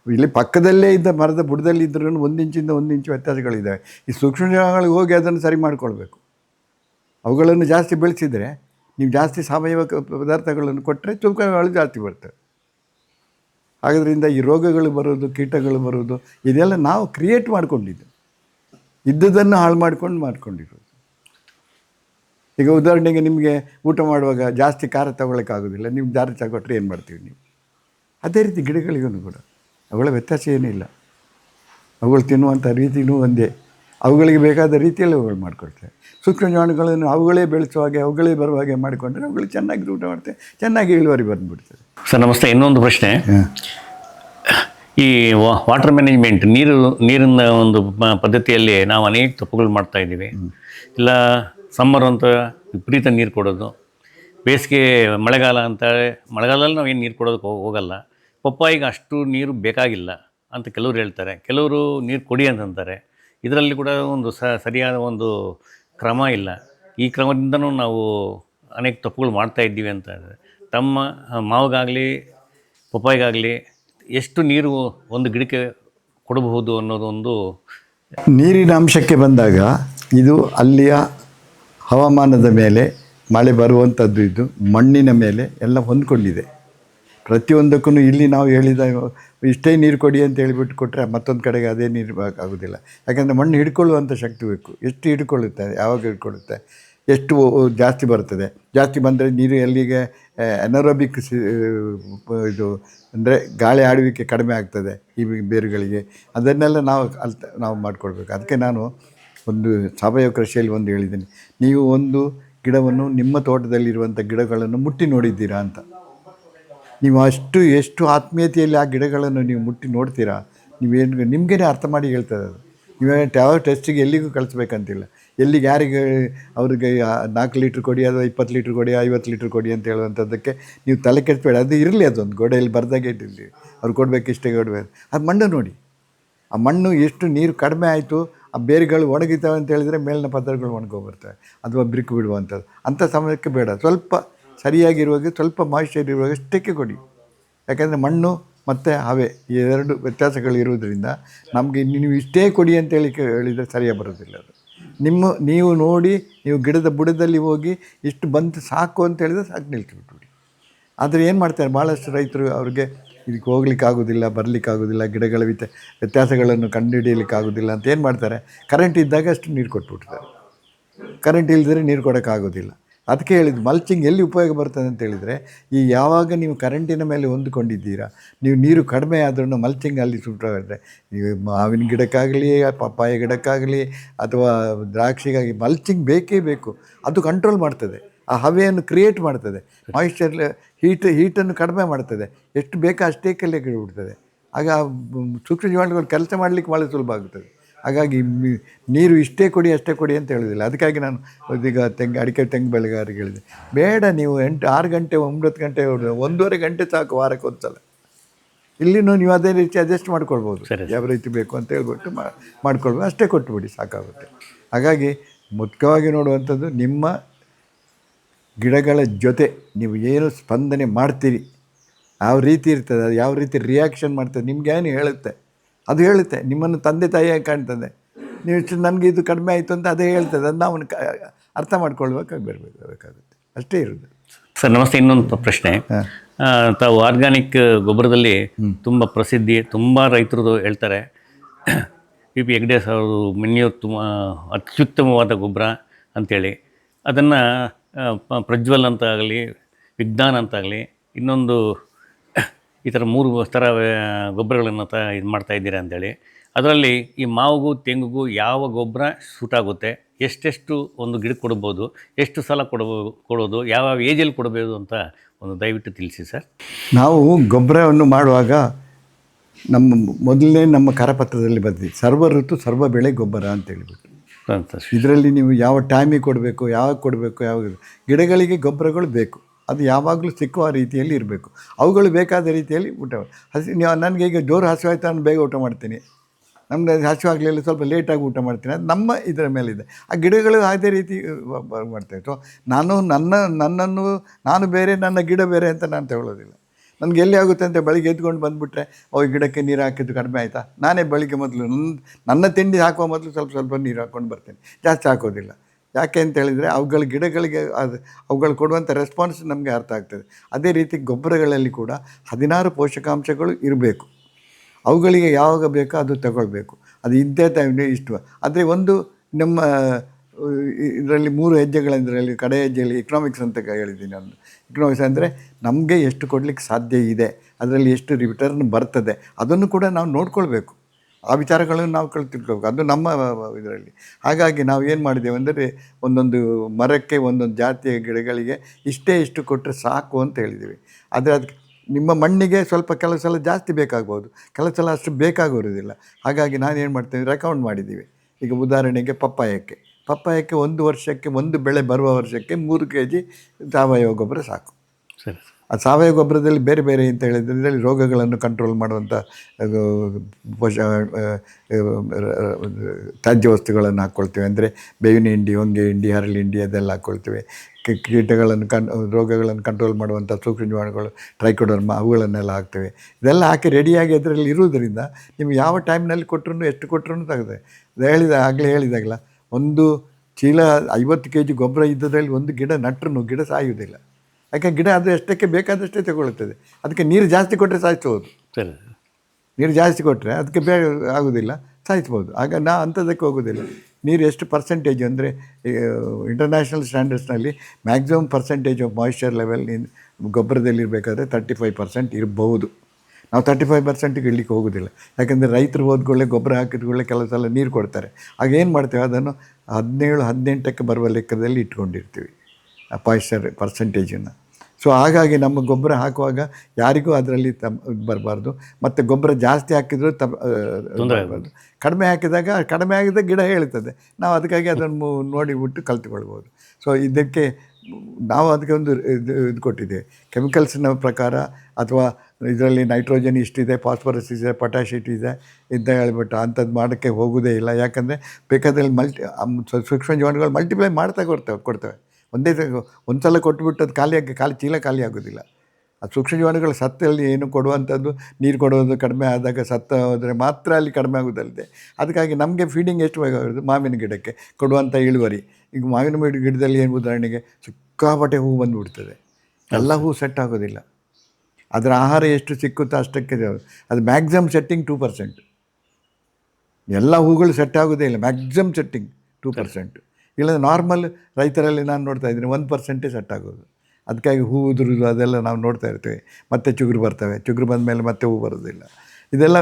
Speaker 1: ಇಲ್ಲಿ ಪಕ್ಕದಲ್ಲೇ ಇದ್ದ ಮರದ ಬುಡದಲ್ಲಿ ಇದ್ರೂ ಒಂದು ಇಂಚಿಂದ ಒಂದು ಇಂಚು ವ್ಯತ್ಯಾಸಗಳಿದ್ದಾವೆ ಈ ಸೂಕ್ಷ್ಮ ಜಾಗಗಳಿಗೆ ಹೋಗಿ ಅದನ್ನು ಸರಿ ಮಾಡಿಕೊಳ್ಬೇಕು. ಅವುಗಳನ್ನು ಜಾಸ್ತಿ ಬೆಳೆಸಿದರೆ ನೀವು ಜಾಸ್ತಿ ಸಾವಯವ ಪದಾರ್ಥಗಳನ್ನು ಕೊಟ್ಟರೆ ತೂಕಗಳು ಜಾಸ್ತಿ ಬರ್ತವೆ. ಹಾಗಾದ್ರಿಂದ ಈ ರೋಗಗಳು ಬರೋದು, ಕೀಟಗಳು ಬರೋದು, ಇದೆಲ್ಲ ನಾವು ಕ್ರಿಯೇಟ್ ಮಾಡಿಕೊಂಡಿದ್ದು. ಇದ್ದದನ್ನು ಹಾಳು ಮಾಡ್ಕೊಂಡು ಮಾಡ್ಕೊಂಡಿರೋದು. ಈಗ ಉದಾಹರಣೆಗೆ ನಿಮಗೆ ಊಟ ಮಾಡುವಾಗ ಜಾಸ್ತಿ ಖಾರ ತಗೊಳ್ಳೋಕ್ಕಾಗೋದಿಲ್ಲ ನೀವು ಜಾರಿ ತಗೊಟ್ರೆ ಏನು ಮಾಡ್ತೀವಿ ನೀವು? ಅದೇ ರೀತಿ ಗಿಡಗಳಿಗೂ ಕೂಡ. ಅವುಗಳ ವ್ಯತ್ಯಾಸ ಏನಿಲ್ಲ ಅವುಗಳು ತಿನ್ನುವಂಥ ರೀತಿಯೂ ಒಂದೇ. ಅವುಗಳಿಗೆ ಬೇಕಾದ ರೀತಿಯಲ್ಲಿ ಅವುಗಳು ಸೂಕ್ಷ್ಮ ಸೂಕ್ಷ್ಮಜೀವಾಣುಗಳನ್ನು ಅವುಗಳೇ ಬೆಳೆಸುವ ಹಾಗೆ, ಅವುಗಳೇ ಬರುವ ಹಾಗೆ ಮಾಡಿಕೊಂಡ್ರೆ ಅವುಗಳು ಚೆನ್ನಾಗಿ ಊಟ ಮಾಡ್ತೇವೆ, ಚೆನ್ನಾಗಿ ಇಳುವರಿ ಬಂದುಬಿಡ್ತದೆ.
Speaker 2: ಸರ್ ನಮಸ್ತೆ. ಇನ್ನೊಂದು ಪ್ರಶ್ನೆ. ಈ ವಾಟರ್ ಮ್ಯಾನೇಜ್ಮೆಂಟ್ ನೀರು ನೀರಿನ ಒಂದು ಪದ್ಧತಿಯಲ್ಲಿ ನಾವು ಅನೇಕ ತಪ್ಪುಗಳು ಮಾಡ್ತಾ ಇದ್ದೀವಿ. ಇಲ್ಲ ಸಮ್ಮರ್ ಅಂತ ವಿಪರೀತ ನೀರು ಕೊಡೋದು. ಬೇಸಿಗೆ ಮಳೆಗಾಲ ಅಂತ ಮಳೆಗಾಲದಲ್ಲಿ ನಾವು ಏನು ನೀರು ಕೊಡೋದಕ್ಕೆ ಹೋಗ್- ಹೋಗಲ್ಲ. ಪಪ್ಪಾಯಿಗೆ ಅಷ್ಟು ನೀರು ಬೇಕಾಗಿಲ್ಲ ಅಂತ ಕೆಲವರು ಹೇಳ್ತಾರೆ. ಕೆಲವರು ನೀರು ಕೊಡಿ ಅಂತಂತಾರೆ. ಇದರಲ್ಲಿ ಕೂಡ ಒಂದು ಸ ಸರಿಯಾದ ಒಂದು ಕ್ರಮ ಇಲ್ಲ. ಈ ಕ್ರಮದಿಂದನೂ ನಾವು ಅನೇಕ ತಪ್ಪುಗಳು ಮಾಡ್ತಾ ಇದ್ದೀವಿ ಅಂತ. ತಮ್ಮ ಮಾವಿಗಾಗಲಿ, ಪಪ್ಪಾಯಿಗಾಗಲಿ ಎಷ್ಟು ನೀರು ಒಂದು ಗಿಡಕ್ಕೆ ಕೊಡಬಹುದು ಅನ್ನೋದು ಒಂದು
Speaker 1: ನೀರಿನ ಅಂಶಕ್ಕೆ ಬಂದಾಗ ಇದು ಅಲ್ಲಿಯ ಹವಾಮಾನದ ಮೇಲೆ ಮಳೆ ಬರುವಂಥದ್ದು ಇದು, ಮಣ್ಣಿನ ಮೇಲೆ ಎಲ್ಲ ಹೊಂದ್ಕೊಂಡಿದೆ. ಪ್ರತಿಯೊಂದಕ್ಕೂ ಇಲ್ಲಿ ನಾವು ಹೇಳಿದ ಇಷ್ಟೇ ನೀರು ಕೊಡಿ ಅಂತ ಹೇಳಿಬಿಟ್ಟು ಕೊಟ್ಟರೆ ಮತ್ತೊಂದು ಕಡೆಗೆ ಅದೇ ನೀರು ಆಗೋದಿಲ್ಲ. ಯಾಕಂದರೆ ಮಣ್ಣು ಹಿಡ್ಕೊಳ್ಳುವಂಥ ಶಕ್ತಿ ಬೇಕು. ಎಷ್ಟು ಹಿಡ್ಕೊಳ್ಳುತ್ತೆ, ಯಾವಾಗ ಹಿಡ್ಕೊಳ್ಳುತ್ತೆ? ಎಷ್ಟು ಜಾಸ್ತಿ ಬರ್ತದೆ? ಜಾಸ್ತಿ ಬಂದರೆ ನೀರು ಎಲ್ಲಿಗೆ ಎನರೋಬಿಕ್ ಇದು ಅಂದರೆ ಗಾಳಿ ಆಡುವಿಕೆ ಕಡಿಮೆ ಆಗ್ತದೆ ಈ ಬೇರುಗಳಿಗೆ. ಅದನ್ನೆಲ್ಲ ನಾವು ಅಲ್ತ, ನಾವು ಮಾಡಿಕೊಡ್ಬೇಕು. ಅದಕ್ಕೆ ನಾನು ಒಂದು ಸಾವಯವ ಕೃಷಿಯಲ್ಲಿ ಒಂದು ಹೇಳಿದ್ದೀನಿ. ನೀವು ಒಂದು ಗಿಡವನ್ನು ನಿಮ್ಮ ತೋಟದಲ್ಲಿರುವಂಥ ಗಿಡಗಳನ್ನು ಮುಟ್ಟಿ ನೋಡಿದ್ದೀರಾ ಅಂತ? ನೀವು ಅಷ್ಟು, ಎಷ್ಟು ಆತ್ಮೀಯತೆಯಲ್ಲಿ ಆ ಗಿಡಗಳನ್ನು ನೀವು ಮುಟ್ಟಿ ನೋಡ್ತೀರಾ? ನೀವೇನು, ನಿಮಗೇನೆ ಅರ್ಥ ಮಾಡಿ ಹೇಳ್ತದೆ ಅದು ನೀವೇನು ಯಾವ ಟೆಸ್ಟಿಗೆ ಎಲ್ಲಿಗೂ ಕಳಿಸ್ಬೇಕಂತಿಲ್ಲ. ಎಲ್ಲಿಗೆ ಯಾರಿಗೆ ಅವ್ರಿಗೆ ನಾಲ್ಕು ಲೀಟ್ರ್ ಕೊಡಿ ಅಥವಾ ಇಪ್ಪತ್ತು ಲೀಟ್ರ್ ಕೊಡಿ, ಐವತ್ತು ಲೀಟ್ರ್ ಕೊಡಿ ಅಂತ ಹೇಳುವಂಥದ್ದಕ್ಕೆ ನೀವು ತಲೆ ಕೆಟ್ಟಬೇಡ ಅದು ಇರಲಿ ಅದೊಂದು, ಗೋಡೆಯಲ್ಲಿ ಬರ್ದಾಗೆ ಇರಲಿ. ಅವ್ರು ಕೊಡಬೇಕು, ಇಷ್ಟೇ ಕೊಡಬೇಕು. ಅದು ಮಣ್ಣು ನೋಡಿ. ಆ ಮಣ್ಣು ಎಷ್ಟು ನೀರು ಕಡಿಮೆ ಆಯಿತು, ಆ ಬೇರುಗಳು ಒಣಗಿತಾವೆ ಅಂತ ಹೇಳಿದರೆ ಮೇಲಿನ ಪದರಗಳು ಒಣಗೋಗ್ಬರ್ತವೆ ಅಥವಾ ಬಿರುಕು ಬಿಡುವಂಥದ್ದು. ಅಂಥ ಸಮಯಕ್ಕೆ ಬೇಡ. ಸ್ವಲ್ಪ ಸರಿಯಾಗಿರುವಾಗ, ಸ್ವಲ್ಪ ಮಾಯಿಶ್ಚರ್ ಇರುವಾಗ ಕೊಡಿ. ಯಾಕೆಂದರೆ ಮಣ್ಣು ಮತ್ತು ಹವೆ, ಈ ಎರಡು ವ್ಯತ್ಯಾಸಗಳು ಇರುವುದರಿಂದ ನಮಗೆ ನೀವು ಇಷ್ಟೇ ಕೊಡಿ ಅಂತೇಳಿ ಹೇಳಿದರೆ ಸರಿಯಾಗಿ ಬರೋದಿಲ್ಲ ಅದು. ನಿಮ್ಮ, ನೀವು ನೋಡಿ, ನೀವು ಗಿಡದ ಬುಡದಲ್ಲಿ ಹೋಗಿ ಇಷ್ಟು ಬಂತು ಸಾಕು ಅಂತ ಹೇಳಿದ್ರೆ ಸಾಕು ನಿಲ್ತಿಬಿಟ್ಬಿಡಿ ಆದರೆ ಏನು ಮಾಡ್ತಾರೆ? ಭಾಳಷ್ಟು ರೈತರು ಅವ್ರಿಗೆ ಇದಕ್ಕೆ ಹೋಗ್ಲಿಕ್ಕೆ ಆಗೋದಿಲ್ಲ, ಬರಲಿಕ್ಕೆ ಆಗೋದಿಲ್ಲ, ಗಿಡಗಳ ವ್ಯತ್ಯ ವ್ಯತ್ಯಾಸಗಳನ್ನು ಕಂಡುಹಿಡಿಯಲಿಕ್ಕೆ ಆಗೋದಿಲ್ಲ ಅಂತ ಏನು ಮಾಡ್ತಾರೆ? ಕರೆಂಟ್ ಇದ್ದಾಗ ಅಷ್ಟು ನೀರು ಕೊಟ್ಬಿಡ್ತಾರೆ. ಕರೆಂಟ್ ಇಲ್ಲದ್ರೆ ನೀರು ಕೊಡೋಕ್ಕಾಗೋದಿಲ್ಲ. ಅದಕ್ಕೆ ಹೇಳಿದ್ದು ಮಲ್ಚಿಂಗ್ ಎಲ್ಲಿ ಉಪಯೋಗ ಬರ್ತದೆ ಅಂತ ಹೇಳಿದರೆ, ಈ ಯಾವಾಗ ನೀವು ಕರೆಂಟಿನ ಮೇಲೆ ಹೊಂದಿಕೊಂಡಿದ್ದೀರಾ, ನೀವು ನೀರು ಕಡಿಮೆ ಆದ್ರೂ ಮಲ್ಚಿಂಗ್ ಅಲ್ಲಿ ಸುಟ್ಟರೆ ನೀವು ಮಾವಿನ ಗಿಡಕ್ಕಾಗಲಿ, ಪಪ್ಪಾಯ ಗಿಡಕ್ಕಾಗಲಿ, ಅಥವಾ ದ್ರಾಕ್ಷಿಗಾಗಿ ಮಲ್ಚಿಂಗ್ ಬೇಕೇ ಬೇಕು. ಅದು ಕಂಟ್ರೋಲ್ ಮಾಡ್ತದೆ. ಆ ಹವೆಯನ್ನು ಕ್ರಿಯೇಟ್ ಮಾಡ್ತದೆ. ಮಾಯಿಶ್ಚರ್ ಹೀಟ್ ಹೀಟನ್ನು ಕಡಿಮೆ ಮಾಡ್ತದೆ. ಎಷ್ಟು ಬೇಕೋ ಅಷ್ಟೇ ಕೆಲೆ ಬಿಡ್ತದೆ. ಆಗ ಸೂಕ್ಷ್ಮ ಜೀವಾಣುಗಳು ಕೆಲಸ ಮಾಡಲಿಕ್ಕೆ ಭಾಳ ಸುಲಭ ಆಗುತ್ತದೆ. ಹಾಗಾಗಿ ನೀರು ಇಷ್ಟೇ ಕೊಡಿ ಅಷ್ಟೇ ಕೊಡಿ ಅಂತ ಹೇಳೋದಿಲ್ಲ. ಅದಕ್ಕಾಗಿ ನಾನು ಈಗ ತೆಂಗು ಅಡಿಕೆ ತೆಂಗು ಬೆಳೆಗಾರಿಗೆ ಹೇಳಿದೆ. ಬೇಡ ನೀವು ಎಂಟು ಆರು ಗಂಟೆ ಒಂಬತ್ತು ಗಂಟೆ ಒಂದೂವರೆ ಗಂಟೆ ಸಾಕು ವಾರಕ್ಕೆ ಒಂದ್ಸಲ. ಇಲ್ಲಿನೂ ನೀವು ಅದೇ ರೀತಿ ಅಡ್ಜಸ್ಟ್ ಮಾಡ್ಕೊಳ್ಬೋದು. ಯಾವ ರೀತಿ ಬೇಕು ಅಂತ ಹೇಳ್ಬಿಟ್ಟು ಮಾಡ್ಕೊಳ್ಬೋದು. ಅಷ್ಟೇ ಕೊಟ್ಟುಬಿಡಿ ಸಾಕಾಗುತ್ತೆ. ಹಾಗಾಗಿ ಮುಖ್ಯವಾಗಿ ನೋಡುವಂಥದ್ದು ನಿಮ್ಮ ಗಿಡಗಳ ಜೊತೆ ನೀವು ಏನು ಸ್ಪಂದನೆ ಮಾಡ್ತೀರಿ ಯಾವ ರೀತಿ ಇರ್ತದೆ ಅದು ಯಾವ ರೀತಿ ರಿಯಾಕ್ಷನ್ ಮಾಡ್ತದೆ ನಿಮ್ಗೆ ಏನು ಹೇಳುತ್ತೆ ಅದು ಹೇಳುತ್ತೆ ನಿಮ್ಮನ್ನು ತಂದೆ ತಾಯಿಯಾಗಿ ಕಾಣ್ತದೆ. ನೀವು ಇಷ್ಟು ನನಗೆ ಇದು ಕಡಿಮೆ ಆಯಿತು ಅಂತ ಅದೇ ಹೇಳ್ತದೆ ಅದು ಅವನು ಅರ್ಥ ಮಾಡ್ಕೊಳ್ಬೇಕಾಗಿ ಬರಬೇಕಾಗುತ್ತೆ ಬೇಕಾಗುತ್ತೆ ಅಷ್ಟೇ ಇರೋದು
Speaker 2: ಸರ್ ನಮಸ್ತೆ ಇನ್ನೊಂದು ಪ್ರಶ್ನೆ. ತಾವು ಆರ್ಗ್ಯಾನಿಕ್ ಗೊಬ್ಬರದಲ್ಲಿ ತುಂಬ ಪ್ರಸಿದ್ಧಿ ತುಂಬ ರೈತರು ಹೇಳ್ತಾರೆ. ಪಿ. ಪಿ. ಹೆಗ್ಡೆ ಅವರು ಮೆನ್ಯೂರ್ ತುಂಬ ಅತ್ಯುತ್ತಮವಾದ ಗೊಬ್ಬರ ಅಂಥೇಳಿ. ಅದನ್ನು ಪ್ರಜ್ವಲ್ ಅಂತಾಗಲಿ ವಿಜ್ಞಾನ ಅಂತಾಗಲಿ ಇನ್ನೊಂದು ಈ ಥರ ಮೂರು ಥರ ಗೊಬ್ಬರಗಳನ್ನು ತ ಇದು ಮಾಡ್ತಾ ಇದ್ದೀರಾ ಅಂತೇಳಿ. ಅದರಲ್ಲಿ ಈ ಮಾವುಗೂ ತೆಂಗಿಗೂ ಯಾವ ಗೊಬ್ಬರ ಸೂಟ್ ಆಗುತ್ತೆ ಎಷ್ಟೆಷ್ಟು ಒಂದು ಗಿಡಕ್ಕೆ ಕೊಡ್ಬೋದು ಎಷ್ಟು ಸಲ ಕೊಡಬೋದು ಕೊಡೋದು ಯಾವ ಏಜಲ್ಲಿ ಕೊಡಬೇಕು ಅಂತ ಒಂದು ದಯವಿಟ್ಟು ತಿಳಿಸಿ ಸರ್.
Speaker 1: ನಾವು ಗೊಬ್ಬರವನ್ನು ಮಾಡುವಾಗ ನಮ್ಮ ಮೊದಲನೇ ನಮ್ಮ ಕರಪತ್ರದಲ್ಲಿ ಬಂದಿದೆ ಸರ್ವ ಋತು ಸರ್ವ ಬೆಳೆ ಗೊಬ್ಬರ ಅಂತ ಹೇಳಿಬಿಟ್ಟು. ಇದರಲ್ಲಿ ನೀವು ಯಾವ ಟೈಮಿಗೆ ಕೊಡಬೇಕು ಯಾವಾಗ ಕೊಡಬೇಕು ಯಾವಾಗ ಗಿಡಗಳಿಗೆ ಗೊಬ್ಬರಗಳು ಬೇಕು. ಅದು ಯಾವಾಗಲೂ ಸಿಕ್ಕುವ ರೀತಿಯಲ್ಲಿ ಇರಬೇಕು. ಅವುಗಳು ಬೇಕಾದ ರೀತಿಯಲ್ಲಿ ಊಟ ಹಸಿ ನನಗೆ ಈಗ ಜೋರು ಹಸಿವಾಯ್ತು ನಾನು ಬೇಗ ಊಟ ಮಾಡ್ತೀನಿ. ನಮ್ಗೆ ಹಸಿವಾಗಲಿಲ್ಲ ಸ್ವಲ್ಪ ಲೇಟಾಗಿ ಊಟ ಮಾಡ್ತೀನಿ. ಅದು ನಮ್ಮ ಇದರ ಮೇಲಿದೆ. ಆ ಗಿಡಗಳು ಅದೇ ರೀತಿ ಮಾಡ್ತೇವೆ ಸೊ ನಾನು ನನ್ನ, ನನ್ನನ್ನು, ನಾನು ಬೇರೆ, ನನ್ನ ಗಿಡ ಬೇರೆ ಅಂತ ನಾನು ತಗೊಳ್ಳೋದಿಲ್ಲ. ನನಗೆ ಎಲ್ಲಿ ಆಗುತ್ತೆ ಅಂತ ಬೆಳಿಗ್ಗೆ ಎದ್ಕೊಂಡು ಬಂದುಬಿಟ್ರೆ, ಓ ಗಿಡಕ್ಕೆ ನೀರು ಹಾಕಿದ್ದು ಕಡಿಮೆ ಆಯಿತಾ? ನಾನೇ ಬೆಳಿಗ್ಗೆ ಮೊದಲು ನನ್ನ ನನ್ನ ತಿಂಡಿ ಹಾಕುವ ಮೊದಲು ಸ್ವಲ್ಪ ಸ್ವಲ್ಪ ನೀರು ಹಾಕ್ಕೊಂಡು ಬರ್ತೇನೆ. ಜಾಸ್ತಿ ಹಾಕೋದಿಲ್ಲ. ಯಾಕೆ ಅಂತ ಹೇಳಿದರೆ ಅವುಗಳ ಗಿಡಗಳಿಗೆ ಅದು ಅವುಗಳು ಕೊಡುವಂಥ ರೆಸ್ಪಾನ್ಸ್ ನಮಗೆ ಅರ್ಥ ಆಗ್ತದೆ. ಅದೇ ರೀತಿ ಗೊಬ್ಬರಗಳಲ್ಲಿ ಕೂಡ ಹದಿನಾರು ಪೋಷಕಾಂಶಗಳು ಇರಬೇಕು. ಅವುಗಳಿಗೆ ಯಾವಾಗ ಬೇಕೋ ಅದು ತಗೊಳ್ಬೇಕು. ಅದು ಇದ್ದೇ ಟೈಮ್ಗೆ ಇಷ್ಟು ಆದರೆ ಒಂದು ನಮ್ಮ ಇದರಲ್ಲಿ ಮೂರು ಹೆಜ್ಜೆಗಳೆಂದರಲ್ಲಿ ಕಡೆ ಹೆಜ್ಜೆಯಲ್ಲಿ ಇಕನಾಮಿಕ್ಸ್ ಅಂತ ಹೇಳಿದ್ದೀನಿ ನಾನು ಇಕನಾಮಿಕ್ಸ್ ಅಂದರೆ ನಮಗೆ ಎಷ್ಟು ಕೊಡಲಿಕ್ಕೆ ಸಾಧ್ಯ ಇದೆ. ಅದರಲ್ಲಿ ಎಷ್ಟು ರಿಟರ್ನ್ ಬರ್ತದೆ. ಅದನ್ನು ಕೂಡ ನಾವು ನೋಡ್ಕೊಳ್ಬೇಕು. ಆ ವಿಚಾರಗಳನ್ನು ನಾವು ಕಳ್ ತಿಳ್ಕೊಬೇಕು ಅದು ನಮ್ಮ ಇದರಲ್ಲಿ. ಹಾಗಾಗಿ ನಾವು ಏನು ಮಾಡಿದ್ದೇವೆ ಅಂದರೆ, ಒಂದೊಂದು ಮರಕ್ಕೆ ಒಂದೊಂದು ಜಾತಿಯ ಗಿಡಗಳಿಗೆ ಇಷ್ಟೇ ಇಷ್ಟು ಕೊಟ್ಟರೆ ಸಾಕು ಅಂತ ಹೇಳಿದ್ದೀವಿ. ಆದರೆ ಅದಕ್ಕೆ ನಿಮ್ಮ ಮಣ್ಣಿಗೆ ಸ್ವಲ್ಪ ಕೆಲವು ಸಲ ಜಾಸ್ತಿ ಬೇಕಾಗ್ಬೋದು. ಕೆಲವು ಸಲ ಅಷ್ಟು ಬೇಕಾಗಿರೋದಿಲ್ಲ ಹಾಗಾಗಿ ನಾನು ಏನು ಮಾಡ್ತೇನೆ, ರೆಕೌಂಡ್ ಮಾಡಿದ್ದೀವಿ. ಈಗ ಉದಾಹರಣೆಗೆ ಪಪ್ಪಾಯಕ್ಕೆ. ಪಪ್ಪಾಯಕ್ಕೆ ಒಂದು ವರ್ಷಕ್ಕೆ ಒಂದು ಬೆಳೆ ಬರುವ ವರ್ಷಕ್ಕೆ ಮೂರು ಕೆ ಜಿ ಸಾವಯವ ಗೊಬ್ಬರ ಸಾಕು.
Speaker 2: ಸರ್.
Speaker 1: ಆ ಸಾವಯವ ಗೊಬ್ಬರದಲ್ಲಿ ಬೇರೆ ಬೇರೆ ಅಂತ ಹೇಳಿದ್ರೆ ರೋಗಗಳನ್ನು ಕಂಟ್ರೋಲ್ ಮಾಡುವಂಥ ಪೋಷ ತ್ಯಾಜ್ಯ ವಸ್ತುಗಳನ್ನು ಹಾಕ್ಕೊಳ್ತೇವೆ ಅಂದರೆ ಬೇವಿನ ಹಿಂಡಿ, ಹೊಂಗೆ ಹಿಂಡಿ, ಹರಳಿ ಹಿಂಡಿ ಅದೆಲ್ಲ ಹಾಕ್ಕೊಳ್ತೇವೆ ಕೀಟಗಳನ್ನು ಕನ್ ರೋಗಗಳನ್ನು ಕಂಟ್ರೋಲ್ ಮಾಡುವಂಥ ಸೂಕ್ಷ್ಮ ಜೀವಾಣುಗಳು ಟ್ರೈಕೋಡರ್ಮ ಅವುಗಳನ್ನೆಲ್ಲ ಹಾಕ್ತೇವೆ. ಇದೆಲ್ಲ ಹಾಕಿ ರೆಡಿಯಾಗಿ ಅದರಲ್ಲಿ ಇರುವುದರಿಂದ ನೀವು ಯಾವ ಟೈಮ್ನಲ್ಲಿ ಕೊಟ್ಟರು ಎಷ್ಟು ಕೊಟ್ಟರು ತೆಗೆದೆ. ಹೇಳಿದ, ಆಗಲೇ ಹೇಳಿದಾಗಲ್ಲ ಒಂದು ಚೀಲ ಐವತ್ತು ಕೆ ಜಿ ಗೊಬ್ಬರ ಇದ್ದದ್ರಲ್ಲಿ ಒಂದು ಗಿಡ ನಟ್ರು ಗಿಡ ಸಾಯುವುದಿಲ್ಲ. ಯಾಕೆ ಗಿಡ ಅದು ಎಷ್ಟಕ್ಕೆ ಬೇಕಾದಷ್ಟೇ ತಗೊಳ್ಳುತ್ತದೆ. ಅದಕ್ಕೆ ನೀರು ಜಾಸ್ತಿ ಕೊಟ್ಟರೆ ಸಾಯಿಸ್ಬೋದು.
Speaker 2: ಸರಿ.
Speaker 1: ನೀರು ಜಾಸ್ತಿ ಕೊಟ್ಟರೆ ಅದಕ್ಕೆ ಬೇ ಆಗೋದಿಲ್ಲ ಸಾಯಿಸ್ಬೋದು. ಆಗ ನಾ ಅಂಥದಕ್ಕೆ ಹೋಗೋದಿಲ್ಲ. ನೀರು ಎಷ್ಟು ಪರ್ಸೆಂಟೇಜ್ ಅಂದರೆ international ಸ್ಟ್ಯಾಂಡರ್ಡ್ಸ್ನಲ್ಲಿ maximum percentage of moisture level ಗೊಬ್ಬರದಲ್ಲಿ ಇರಬೇಕಾದ್ರೆ ತರ್ಟಿ ಫೈವ್ ಪರ್ಸೆಂಟ್ ಇರಬಹುದು ನಾವು ತರ್ಟಿ ಫೈವ್ ಪರ್ಸೆಂಟಿಗೆ ಇಳಿಕೆ ಹೋಗೋದಿಲ್ಲ. ಯಾಕೆಂದರೆ ರೈತರು ಹೋದ್ಕೊಳ್ಳೆ ಗೊಬ್ಬರ ಹಾಕಿದ್ಕೊಳ್ಳೆ ಕೆಲವು ಸಲ ನೀರು ಕೊಡ್ತಾರೆ. ಆಗ ಏನು ಮಾಡ್ತೇವೆ? ಅದನ್ನು ಹದಿನೇಳು ಹದಿನೆಂಟಕ್ಕೆ ಬರುವ ಲೆಕ್ಕದಲ್ಲಿ ಇಟ್ಕೊಂಡಿರ್ತೀವಿ. ಆ ಪಾಯ್ಚರ್ ಪರ್ಸೆಂಟೇಜನ್ನು. ಸೊ ಹಾಗಾಗಿ ನಮ್ಮ ಗೊಬ್ಬರ ಹಾಕುವಾಗ ಯಾರಿಗೂ ಅದರಲ್ಲಿ ತಮ್ ಬರಬಾರ್ದು. ಮತ್ತು ಗೊಬ್ಬರ ಜಾಸ್ತಿ ಹಾಕಿದರೂ ತಮ್ ಬರಬಾರ್ದು. ಕಡಿಮೆ ಹಾಕಿದಾಗ ಕಡಿಮೆ ಆಗಿದ್ದ ಗಿಡ ಹೇಳ್ತದೆ. ನಾವು ಅದಕ್ಕಾಗಿ ಅದನ್ನು ನೋಡಿಬಿಟ್ಟು ನೋಡಿ ಬಿಟ್ಟು ಕಲ್ತ್ಕೊಳ್ಬೋದು. ಸೊ ಇದಕ್ಕೆ ನಾವು ಅದಕ್ಕೆ ಒಂದು ಇದು ಇದು ಕೊಟ್ಟಿದ್ದೇವೆ. ಕೆಮಿಕಲ್ಸ್ನ ಪ್ರಕಾರ ಅಥವಾ ಇದರಲ್ಲಿ ನೈಟ್ರೋಜನ್ ಇಷ್ಟಿದೆ ಫಾಸ್ಫರಸ್ ಇದೆ ಪೊಟ್ಯಾಶ್ ಇದೆ ಅಂತ ಹೇಳ್ಬಿಟ್ಟು ಅಂಥದ್ದು ಮಾಡೋಕ್ಕೆ ಹೋಗೋದೇ ಇಲ್ಲ. ಯಾಕಂದರೆ ಬೇಕಾದಲ್ಲಿ ಮಲ್ಟಿ ಸೂಕ್ಷ್ಮ ಜೀವನಗಳು ಮಲ್ಟಿಪ್ಲೈ ಮಾಡ್ತಾ ಕೊಡ್ತೇವೆ ಕೊಡ್ತೇವೆ. ಒಂದೇ ಒಂದು ಸಲ ಕೊಟ್ಬಿಟ್ಟು ಅದು ಖಾಲಿಯಾಗಿ ಖಾಲಿ ಚೀಲ ಖಾಲಿ ಆಗೋದಿಲ್ಲ. ಆ ಸೂಕ್ಷ್ಮ ಜೀವಾಣುಗಳು ಸತ್ತಲ್ಲಿ ಏನು ಕೊಡುವಂಥದ್ದು, ನೀರು ಕೊಡೋದು ಕಡಿಮೆ ಆದಾಗ ಸತ್ತ ಹೋದರೆ ಮಾತ್ರ ಅಲ್ಲಿ ಕಡಿಮೆ ಆಗೋದಲ್ಲದೆ ಅದಕ್ಕಾಗಿ ನಮಗೆ ಫೀಡಿಂಗ್ ಎಷ್ಟು ಬೇಕಾಗೋದು ಮಾವಿನ ಗಿಡಕ್ಕೆ ಕೊಡುವಂಥ ಇಳುವರಿ. ಈಗ ಮಾವಿನ ಗಿಡ ಗಿಡದಲ್ಲಿ ಏನು ಉದಾಹರಣೆಗೆ ಸಿಕ್ಕಾಪಟ್ಟೆ ಹೂ ಬಂದುಬಿಡ್ತದೆ. ಎಲ್ಲ ಹೂ ಸೆಟ್ ಆಗೋದಿಲ್ಲ. ಅದರ ಆಹಾರ ಎಷ್ಟು ಸಿಕ್ಕುತ್ತೋ ಅಷ್ಟಕ್ಕೆ ಅದು- ಅದು ಮ್ಯಾಕ್ಸಿಮಮ್ ಸೆಟ್ಟಿಂಗ್ ಟೂ ಪರ್ಸೆಂಟ್ ಎಲ್ಲ ಹೂಗಳು ಸೆಟ್ ಆಗೋದೇ ಇಲ್ಲ. ಮ್ಯಾಕ್ಸಿಮಮ್ ಸೆಟ್ಟಿಂಗ್ ಟೂ ಪರ್ಸೆಂಟ್ ಇಲ್ಲ ನಾರ್ಮಲ್ ರೈತರಲ್ಲಿ ನಾನು ನೋಡ್ತಾ ಇದ್ದೀನಿ, ಒಂದು ಪರ್ಸೆಂಟೇ ಸೆಟ್ ಆಗೋದು. ಅದಕ್ಕಾಗಿ ಹೂ ಉದುರುದು ಅದೆಲ್ಲ ನಾವು ನೋಡ್ತಾ ಇರ್ತೇವೆ. ಮತ್ತೆ ಚಿಗುರು ಬರ್ತವೆ. ಚಿಗುರು ಬಂದ ಮೇಲೆ ಮತ್ತೆ ಹೂ ಬರೋದಿಲ್ಲ. ಇದೆಲ್ಲ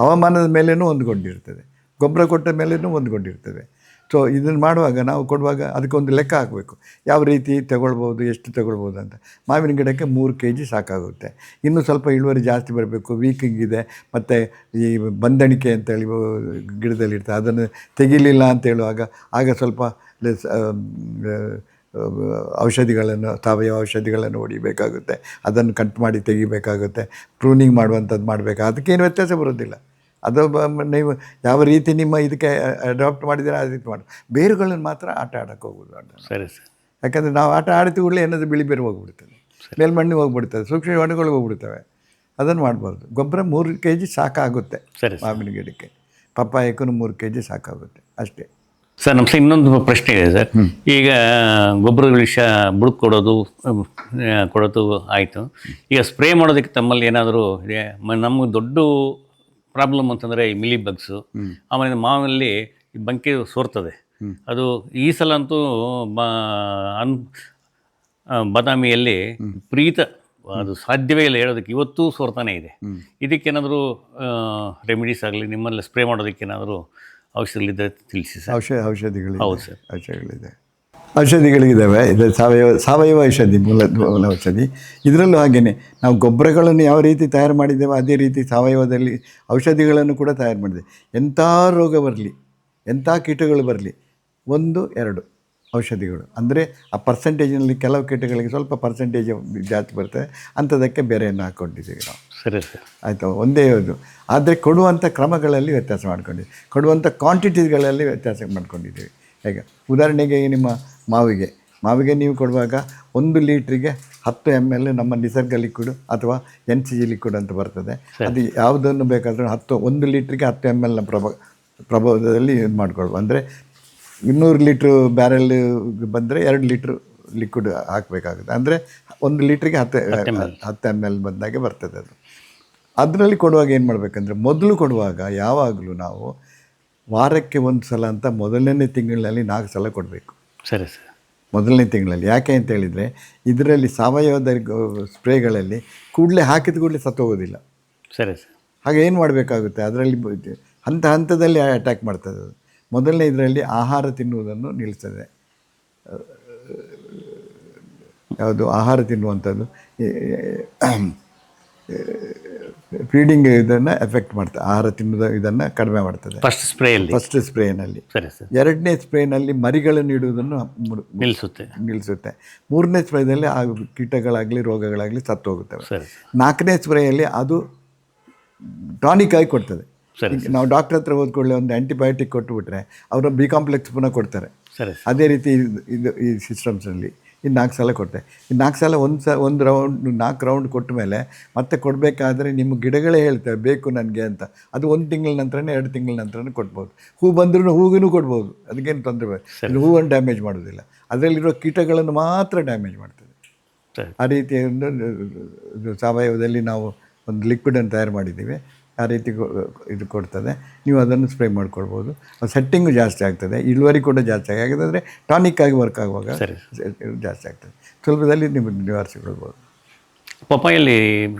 Speaker 1: ಹವಾಮಾನದ ಮೇಲೇನೂ ಹೊಂದ್ಕೊಂಡಿರ್ತದೆ. ಗೊಬ್ಬರ ಕೊಟ್ಟ ಮೇಲೇನೂ ಹೊಂದ್ಕೊಂಡಿರ್ತದೆ. ಸೊ ಇದನ್ನು ಮಾಡುವಾಗ ನಾವು ಕೊಡುವಾಗ ಅದಕ್ಕೊಂದು ಲೆಕ್ಕ ಹಾಕಬೇಕು. ಯಾವ ರೀತಿ ತಗೊಳ್ಬೋದು, ಎಷ್ಟು ತಗೊಳ್ಬೋದು ಅಂತ. ಮಾವಿನ ಗಿಡಕ್ಕೆ ಮೂರು ಕೆ ಜಿ ಸಾಕಾಗುತ್ತೆ. ಇನ್ನೂ ಸ್ವಲ್ಪ ಇಳುವರಿ ಜಾಸ್ತಿ ಬರಬೇಕು. ವೀಕಿಂಗ್ ಇದೆ. ಮತ್ತು ಈ ಬಂದಣಿಕೆ ಅಂತೇಳಿ ಗಿಡದಲ್ಲಿ ಇರ್ತದೆ ಅದನ್ನು ತೆಗಿಲಿಲ್ಲ ಅಂತ ಹೇಳುವಾಗ ಆಗ ಸ್ವಲ್ಪ ಔಷಧಿಗಳನ್ನು ಸಾವಯವ ಔಷಧಿಗಳನ್ನು ಹೊಡಿಬೇಕಾಗುತ್ತೆ. ಅದನ್ನು ಕಟ್ ಮಾಡಿ ತೆಗಿಬೇಕಾಗುತ್ತೆ. ಪ್ರೂನಿಂಗ್ ಮಾಡುವಂಥದ್ದು ಮಾಡಬೇಕು? ಅದಕ್ಕೇನು ವ್ಯತ್ಯಾಸ ಬರೋದಿಲ್ಲ ಅದು ನೀವು ಯಾವ ರೀತಿ ನಿಮ್ಮ ಇದಕ್ಕೆ ಅಡಾಪ್ಟ್ ಮಾಡಿದರೆ ಆ ರೀತಿ ಮಾಡಿ ಬೇರುಗಳನ್ನು ಮಾತ್ರ ಆಟ ಆಡೋಕ್ಕೆ ಹೋಗೋದು ಆಟ.
Speaker 2: ಸರಿ ಸರ್.
Speaker 1: ಯಾಕಂದರೆ ನಾವು ಆಟ ಆಡ್ತೀವಿ ಕೂಡಲೇ ಏನಾದರೂ ಬಿಳಿ ಬೇರು ಹೋಗ್ಬಿಡ್ತದೆ. ಮೇಲ್ಮಣ್ಣಿಗೆ ಹೋಗ್ಬಿಡ್ತದೆ ಸೂಕ್ಷ್ಮ ಹಣ್ಣುಗಳು ಹೋಗ್ಬಿಡ್ತವೆ. ಅದನ್ನು ಮಾಡ್ಬಾರ್ದು. ಗೊಬ್ಬರ ಮೂರು ಕೆ ಜಿ ಸಾಕಾಗುತ್ತೆ
Speaker 2: ಸರ್
Speaker 1: ಮಾವಿನ ಗಿಡಕ್ಕೆ. ಪಪ್ಪಾಯಕ್ಕೂ ಮೂರು ಕೆ ಜಿ ಸಾಕಾಗುತ್ತೆ. ಅಷ್ಟೇ.
Speaker 2: ಸರ್ ನಮ್ಮ ಇನ್ನೊಂದು ಪ್ರಶ್ನೆ ಇದೆ ಸರ್. ಈಗ ಗೊಬ್ಬರದ ವಿಷ ಬುಡಕ್ ಕೊಡೋದು ಕೊಡೋದು ಆಯಿತು. ಈಗ ಸ್ಪ್ರೇ ಮಾಡೋದಕ್ಕೆ ತಮ್ಮಲ್ಲಿ ಏನಾದರೂ ಇದೆ? ಮ- ನಮ್ಗೆ ದೊಡ್ಡ ಪ್ರಾಬ್ಲಮ್ ಅಂತಂದರೆ ಈ ಮಿಲಿ ಬಗ್ಸು. ಆಮೇಲೆ ಮಾವಿನಲ್ಲಿ ಈ ಬಂಕೆ ಸೋರ್ತದೆ. ಅದು ಈ ಸಲ ಅಂತೂ ಅನ್ ಬಾದಾಮಿಯಲ್ಲಿ ಪ್ರೀತ ಅದು ಸಾಧ್ಯವೇ ಇಲ್ಲ ಹೇಳೋದಕ್ಕೆ. ಇವತ್ತೂ ಸೋರ್ತಾನೆ ಇದೆ. ಇದಕ್ಕೇನಾದರೂ ರೆಮಿಡೀಸ್ ಆಗಲಿ ನಿಮ್ಮಲ್ಲಿ ಸ್ಪ್ರೇ ಮಾಡೋದಕ್ಕೆ ಏನಾದರೂ ಔಷಧಿಗಳಿದ್ದರೆ ತಿಳಿಸಿ ಸರ್.
Speaker 1: ಔಷಧ ಔಷಧಿಗಳು
Speaker 2: ಹೌದು ಸರ್.
Speaker 1: ಔಷಧಿಗಳಿದೆ. ಔಷಧಿಗಳಿದ್ದಾವೆ ಇದು ಸಾವಯವ ಸಾವಯವ ಔಷಧಿ ಮೂಲ ಮೂಲ ಔಷಧಿ. ಇದರಲ್ಲೂ ಹಾಗೆಯೇ ನಾವು ಗೊಬ್ಬರಗಳನ್ನು ಯಾವ ರೀತಿ ತಯಾರು ಮಾಡಿದ್ದೇವೆ ಅದೇ ರೀತಿ ಸಾವಯವದಲ್ಲಿ ಔಷಧಿಗಳನ್ನು ಕೂಡ ತಯಾರು ಮಾಡಿದೆ ಎಂಥ ರೋಗ ಬರಲಿ ಎಂಥ ಕೀಟಗಳು ಬರಲಿ ಒಂದು ಎರಡು. ಔಷಧಿಗಳು. ಅಂದರೆ ಆ ಪರ್ಸೆಂಟೇಜಿನಲ್ಲಿ ಕೆಲವು ಕೀಟಗಳಿಗೆ ಸ್ವಲ್ಪ ಪರ್ಸೆಂಟೇಜ್ ಜಾಸ್ತಿ ಬರ್ತದೆ ಅಂಥದಕ್ಕೆ ಬೇರೆಯನ್ನು ಹಾಕ್ಕೊಂಡಿದ್ದೀವಿ ನಾವು.
Speaker 2: ಸರಿ ಸರ್.
Speaker 1: ಆಯಿತು? ಒಂದೇ ಇದು. ಆದರೆ ಕೊಡುವಂಥ ಕ್ರಮಗಳಲ್ಲಿ ವ್ಯತ್ಯಾಸ ಮಾಡ್ಕೊಂಡಿದ್ದೀವಿ. ಕೊಡುವಂಥ ಕ್ವಾಂಟಿಟೀಸ್ಗಳಲ್ಲಿ ವ್ಯತ್ಯಾಸ ಮಾಡ್ಕೊಂಡಿದ್ದೀವಿ. ಹೇಗೆ? ಉದಾಹರಣೆಗೆ ಈ ನಿಮ್ಮ ಮಾವಿಗೆ. ಮಾವಿಗೆ ನೀವು ಕೊಡುವಾಗ ಒಂದು ಲೀಟ್ರಿಗೆ ಹತ್ತು ಎಂ ಎಲ್ ನಮ್ಮ ನಿಸರ್ಗ ಲಿಕ್ವಿಡ್ ಅಥವಾ ಎನ್ ಸಿ ಜಿ ಲಿಕ್ವಿಡ್ ಅಂತ ಬರ್ತದೆ. ಅದು ಯಾವುದನ್ನು ಬೇಕಾದರೂ ಹತ್ತು ಒಂದು ಲೀಟ್ರಿಗೆ ಹತ್ತು ಎಂ ಎಲ್ನ ಪ್ರಭ ಪ್ರಭಾವದಲ್ಲಿ ಇದು ಮಾಡ್ಕೊಳ್ಬೋದು ಅಂದರೆ ಇನ್ನೂರು ಲೀಟ್ರ್ ಬ್ಯಾರೆಲ್ ಬಂದರೆ ಎರಡು ಲೀಟ್ರ್ ಲಿಕ್ವಿಡ್ ಹಾಕಬೇಕಾಗುತ್ತೆ. ಅಂದರೆ ಒಂದು ಲೀಟ್ರಿಗೆ ಹತ್ತು ಹತ್ತು ಎಂ ಎಲ್ ಬಂದಾಗೆ ಬರ್ತದೆ ಅದು. ಅದರಲ್ಲಿ ಕೊಡುವಾಗ ಏನು ಮಾಡಬೇಕಂದ್ರೆ ಮೊದಲು ಕೊಡುವಾಗ ಯಾವಾಗಲೂ ನಾವು ವಾರಕ್ಕೆ ಒಂದು ಸಲ ಅಂತ ಮೊದಲನೇ ತಿಂಗಳಲ್ಲಿ ನಾಲ್ಕು ಸಲ ಕೊಡಬೇಕು.
Speaker 2: ಸರಿ ಸರ್.
Speaker 1: ಮೊದಲನೇ ತಿಂಗಳಲ್ಲಿ. ಯಾಕೆ ಅಂತ ಹೇಳಿದರೆ ಇದರಲ್ಲಿ ಸಾವಯವದ ಸ್ಪ್ರೇಗಳಲ್ಲಿ ಕೂಡಲೇ ಹಾಕಿದ ಕೂಡಲೇ ಸತ್ತೋಗೋದಿಲ್ಲ
Speaker 2: ಸರಿ ಸರ್.
Speaker 1: ಹಾಗೆ ಏನು ಮಾಡಬೇಕಾಗುತ್ತೆ? ಅದರಲ್ಲಿ ಹಂತ ಹಂತದಲ್ಲಿ ಅಟ್ಯಾಕ್ ಮಾಡ್ತದೆ ಅದು. ಮೊದಲನೇ ಇದರಲ್ಲಿ ಆಹಾರ ತಿನ್ನುವುದನ್ನು ನಿಲ್ಲಿಸ್ತದೆ. ಯಾವುದು? ಆಹಾರ ತಿನ್ನುವಂಥದ್ದು. ಫೀಡಿಂಗ್ ಇದನ್ನು ಎಫೆಕ್ಟ್ ಮಾಡ್ತದೆ. ಆಹಾರ ತಿನ್ನೋದು ಇದನ್ನು ಕಡಿಮೆ ಮಾಡ್ತದೆ.
Speaker 2: ಫಸ್ಟ್ ಸ್ಪ್ರೇಯಲ್ಲಿ
Speaker 1: ಫಸ್ಟ್ ಸ್ಪ್ರೇನಲ್ಲಿ
Speaker 2: ಸರಿ ಸರ್.
Speaker 1: ಎರಡನೇ ಸ್ಪ್ರೇನಲ್ಲಿ ಮರಿಗಳನ್ನು ಇಡುವುದನ್ನು
Speaker 2: ನಿಲ್ಲಿಸುತ್ತೆ.
Speaker 1: ನಿಲ್ಲಿಸುತ್ತೆ. ಮೂರನೇ ಸ್ಪ್ರೇದಲ್ಲಿ ಆ ಕೀಟಗಳಾಗಲಿ ರೋಗಗಳಾಗಲಿ ಸತ್ತು ಹೋಗುತ್ತವೆ ನಾಲ್ಕನೇ ಸ್ಪ್ರೇಯಲ್ಲಿ ಅದು ಟಾನಿಕ್ ಆಗಿ ಕೊಡ್ತದೆ.
Speaker 2: ಸರಿ
Speaker 1: ನಾವು ಡಾಕ್ಟರ್ ಹತ್ರ ಹೋದ್ಕೊಳ್ಳಿ ಒಂದು ಆ್ಯಂಟಿಬಯೋಟಿಕ್ ಕೊಟ್ಟುಬಿಟ್ರೆ ಅವರು ಬಿ ಕಾಂಪ್ಲೆಕ್ಸ್ ಪುನಃ ಕೊಡ್ತಾರೆ.
Speaker 2: ಸರಿ
Speaker 1: ಅದೇ ರೀತಿ ಇದು- ಈ ಸಿಸ್ಟಮ್ಸಲ್ಲಿ ಈ ನಾಲ್ಕು ಸಲ ಕೊಟ್ಟೆ ಈ ನಾಲ್ಕು ಸಲ ಒಂದು ಸ ಒಂದು ರೌಂಡ್ ನಾಲ್ಕು ರೌಂಡ್ ಕೊಟ್ಟ ಮೇಲೆ ಮತ್ತೆ ಕೊಡಬೇಕಾದ್ರೆ ನಿಮ್ಮ ಗಿಡಗಳೇ ಹೇಳ್ತವೆ ಬೇಕು ನನಗೆ ಅಂತ. ಅದು ಒಂದು ತಿಂಗಳ ನಂತರನೇ ಎರಡು ತಿಂಗಳ ನಂತರನೇ ಕೊಡ್ಬೋದು. ಹೂ ಬಂದ್ರೂ ಹೂವಿನೂ ಕೊಡ್ಬೋದು. ಅದಕ್ಕೇನು ತೊಂದರೆ ಬೇಡ. ಹೂವನ್ನು ಡ್ಯಾಮೇಜ್ ಮಾಡೋದಿಲ್ಲ ಅದರಲ್ಲಿರೋ ಕೀಟಗಳನ್ನು ಮಾತ್ರ ಡ್ಯಾಮೇಜ್ ಮಾಡ್ತದೆ. ಆ ರೀತಿಯಿಂದ ಒಂದು ಸಾವಯವದಲ್ಲಿ ನಾವು ಒಂದು ಲಿಕ್ವಿಡನ್ನು ತಯಾರು ಮಾಡಿದ್ದೀವಿ. ಆ ರೀತಿ ಇದು ಕೊಡ್ತದೆ. ನೀವು ಅದನ್ನು ಸ್ಪ್ರೇ ಮಾಡ್ಕೊಳ್ಬೋದು. ಸೆಟ್ಟಿಂಗು ಜಾಸ್ತಿ ಆಗ್ತದೆ. ಇಳುವರಿ ಕೂಡ ಜಾಸ್ತಿ ಆಗಿ ಯಾಕಂದರೆ ಟಾನಿಕ್ ಆಗಿ ವರ್ಕ್ ಆಗುವಾಗ
Speaker 2: ಸರಿ.
Speaker 1: ಜಾಸ್ತಿ ಆಗ್ತದೆ. ಸ್ವಲ್ಪದಲ್ಲಿ ನಿಮ್ಮ ನಿವಾರಿಸಿಕೊಳ್ಬೋದು.
Speaker 2: ಪಪ್ಪಾಯಲ್ಲಿ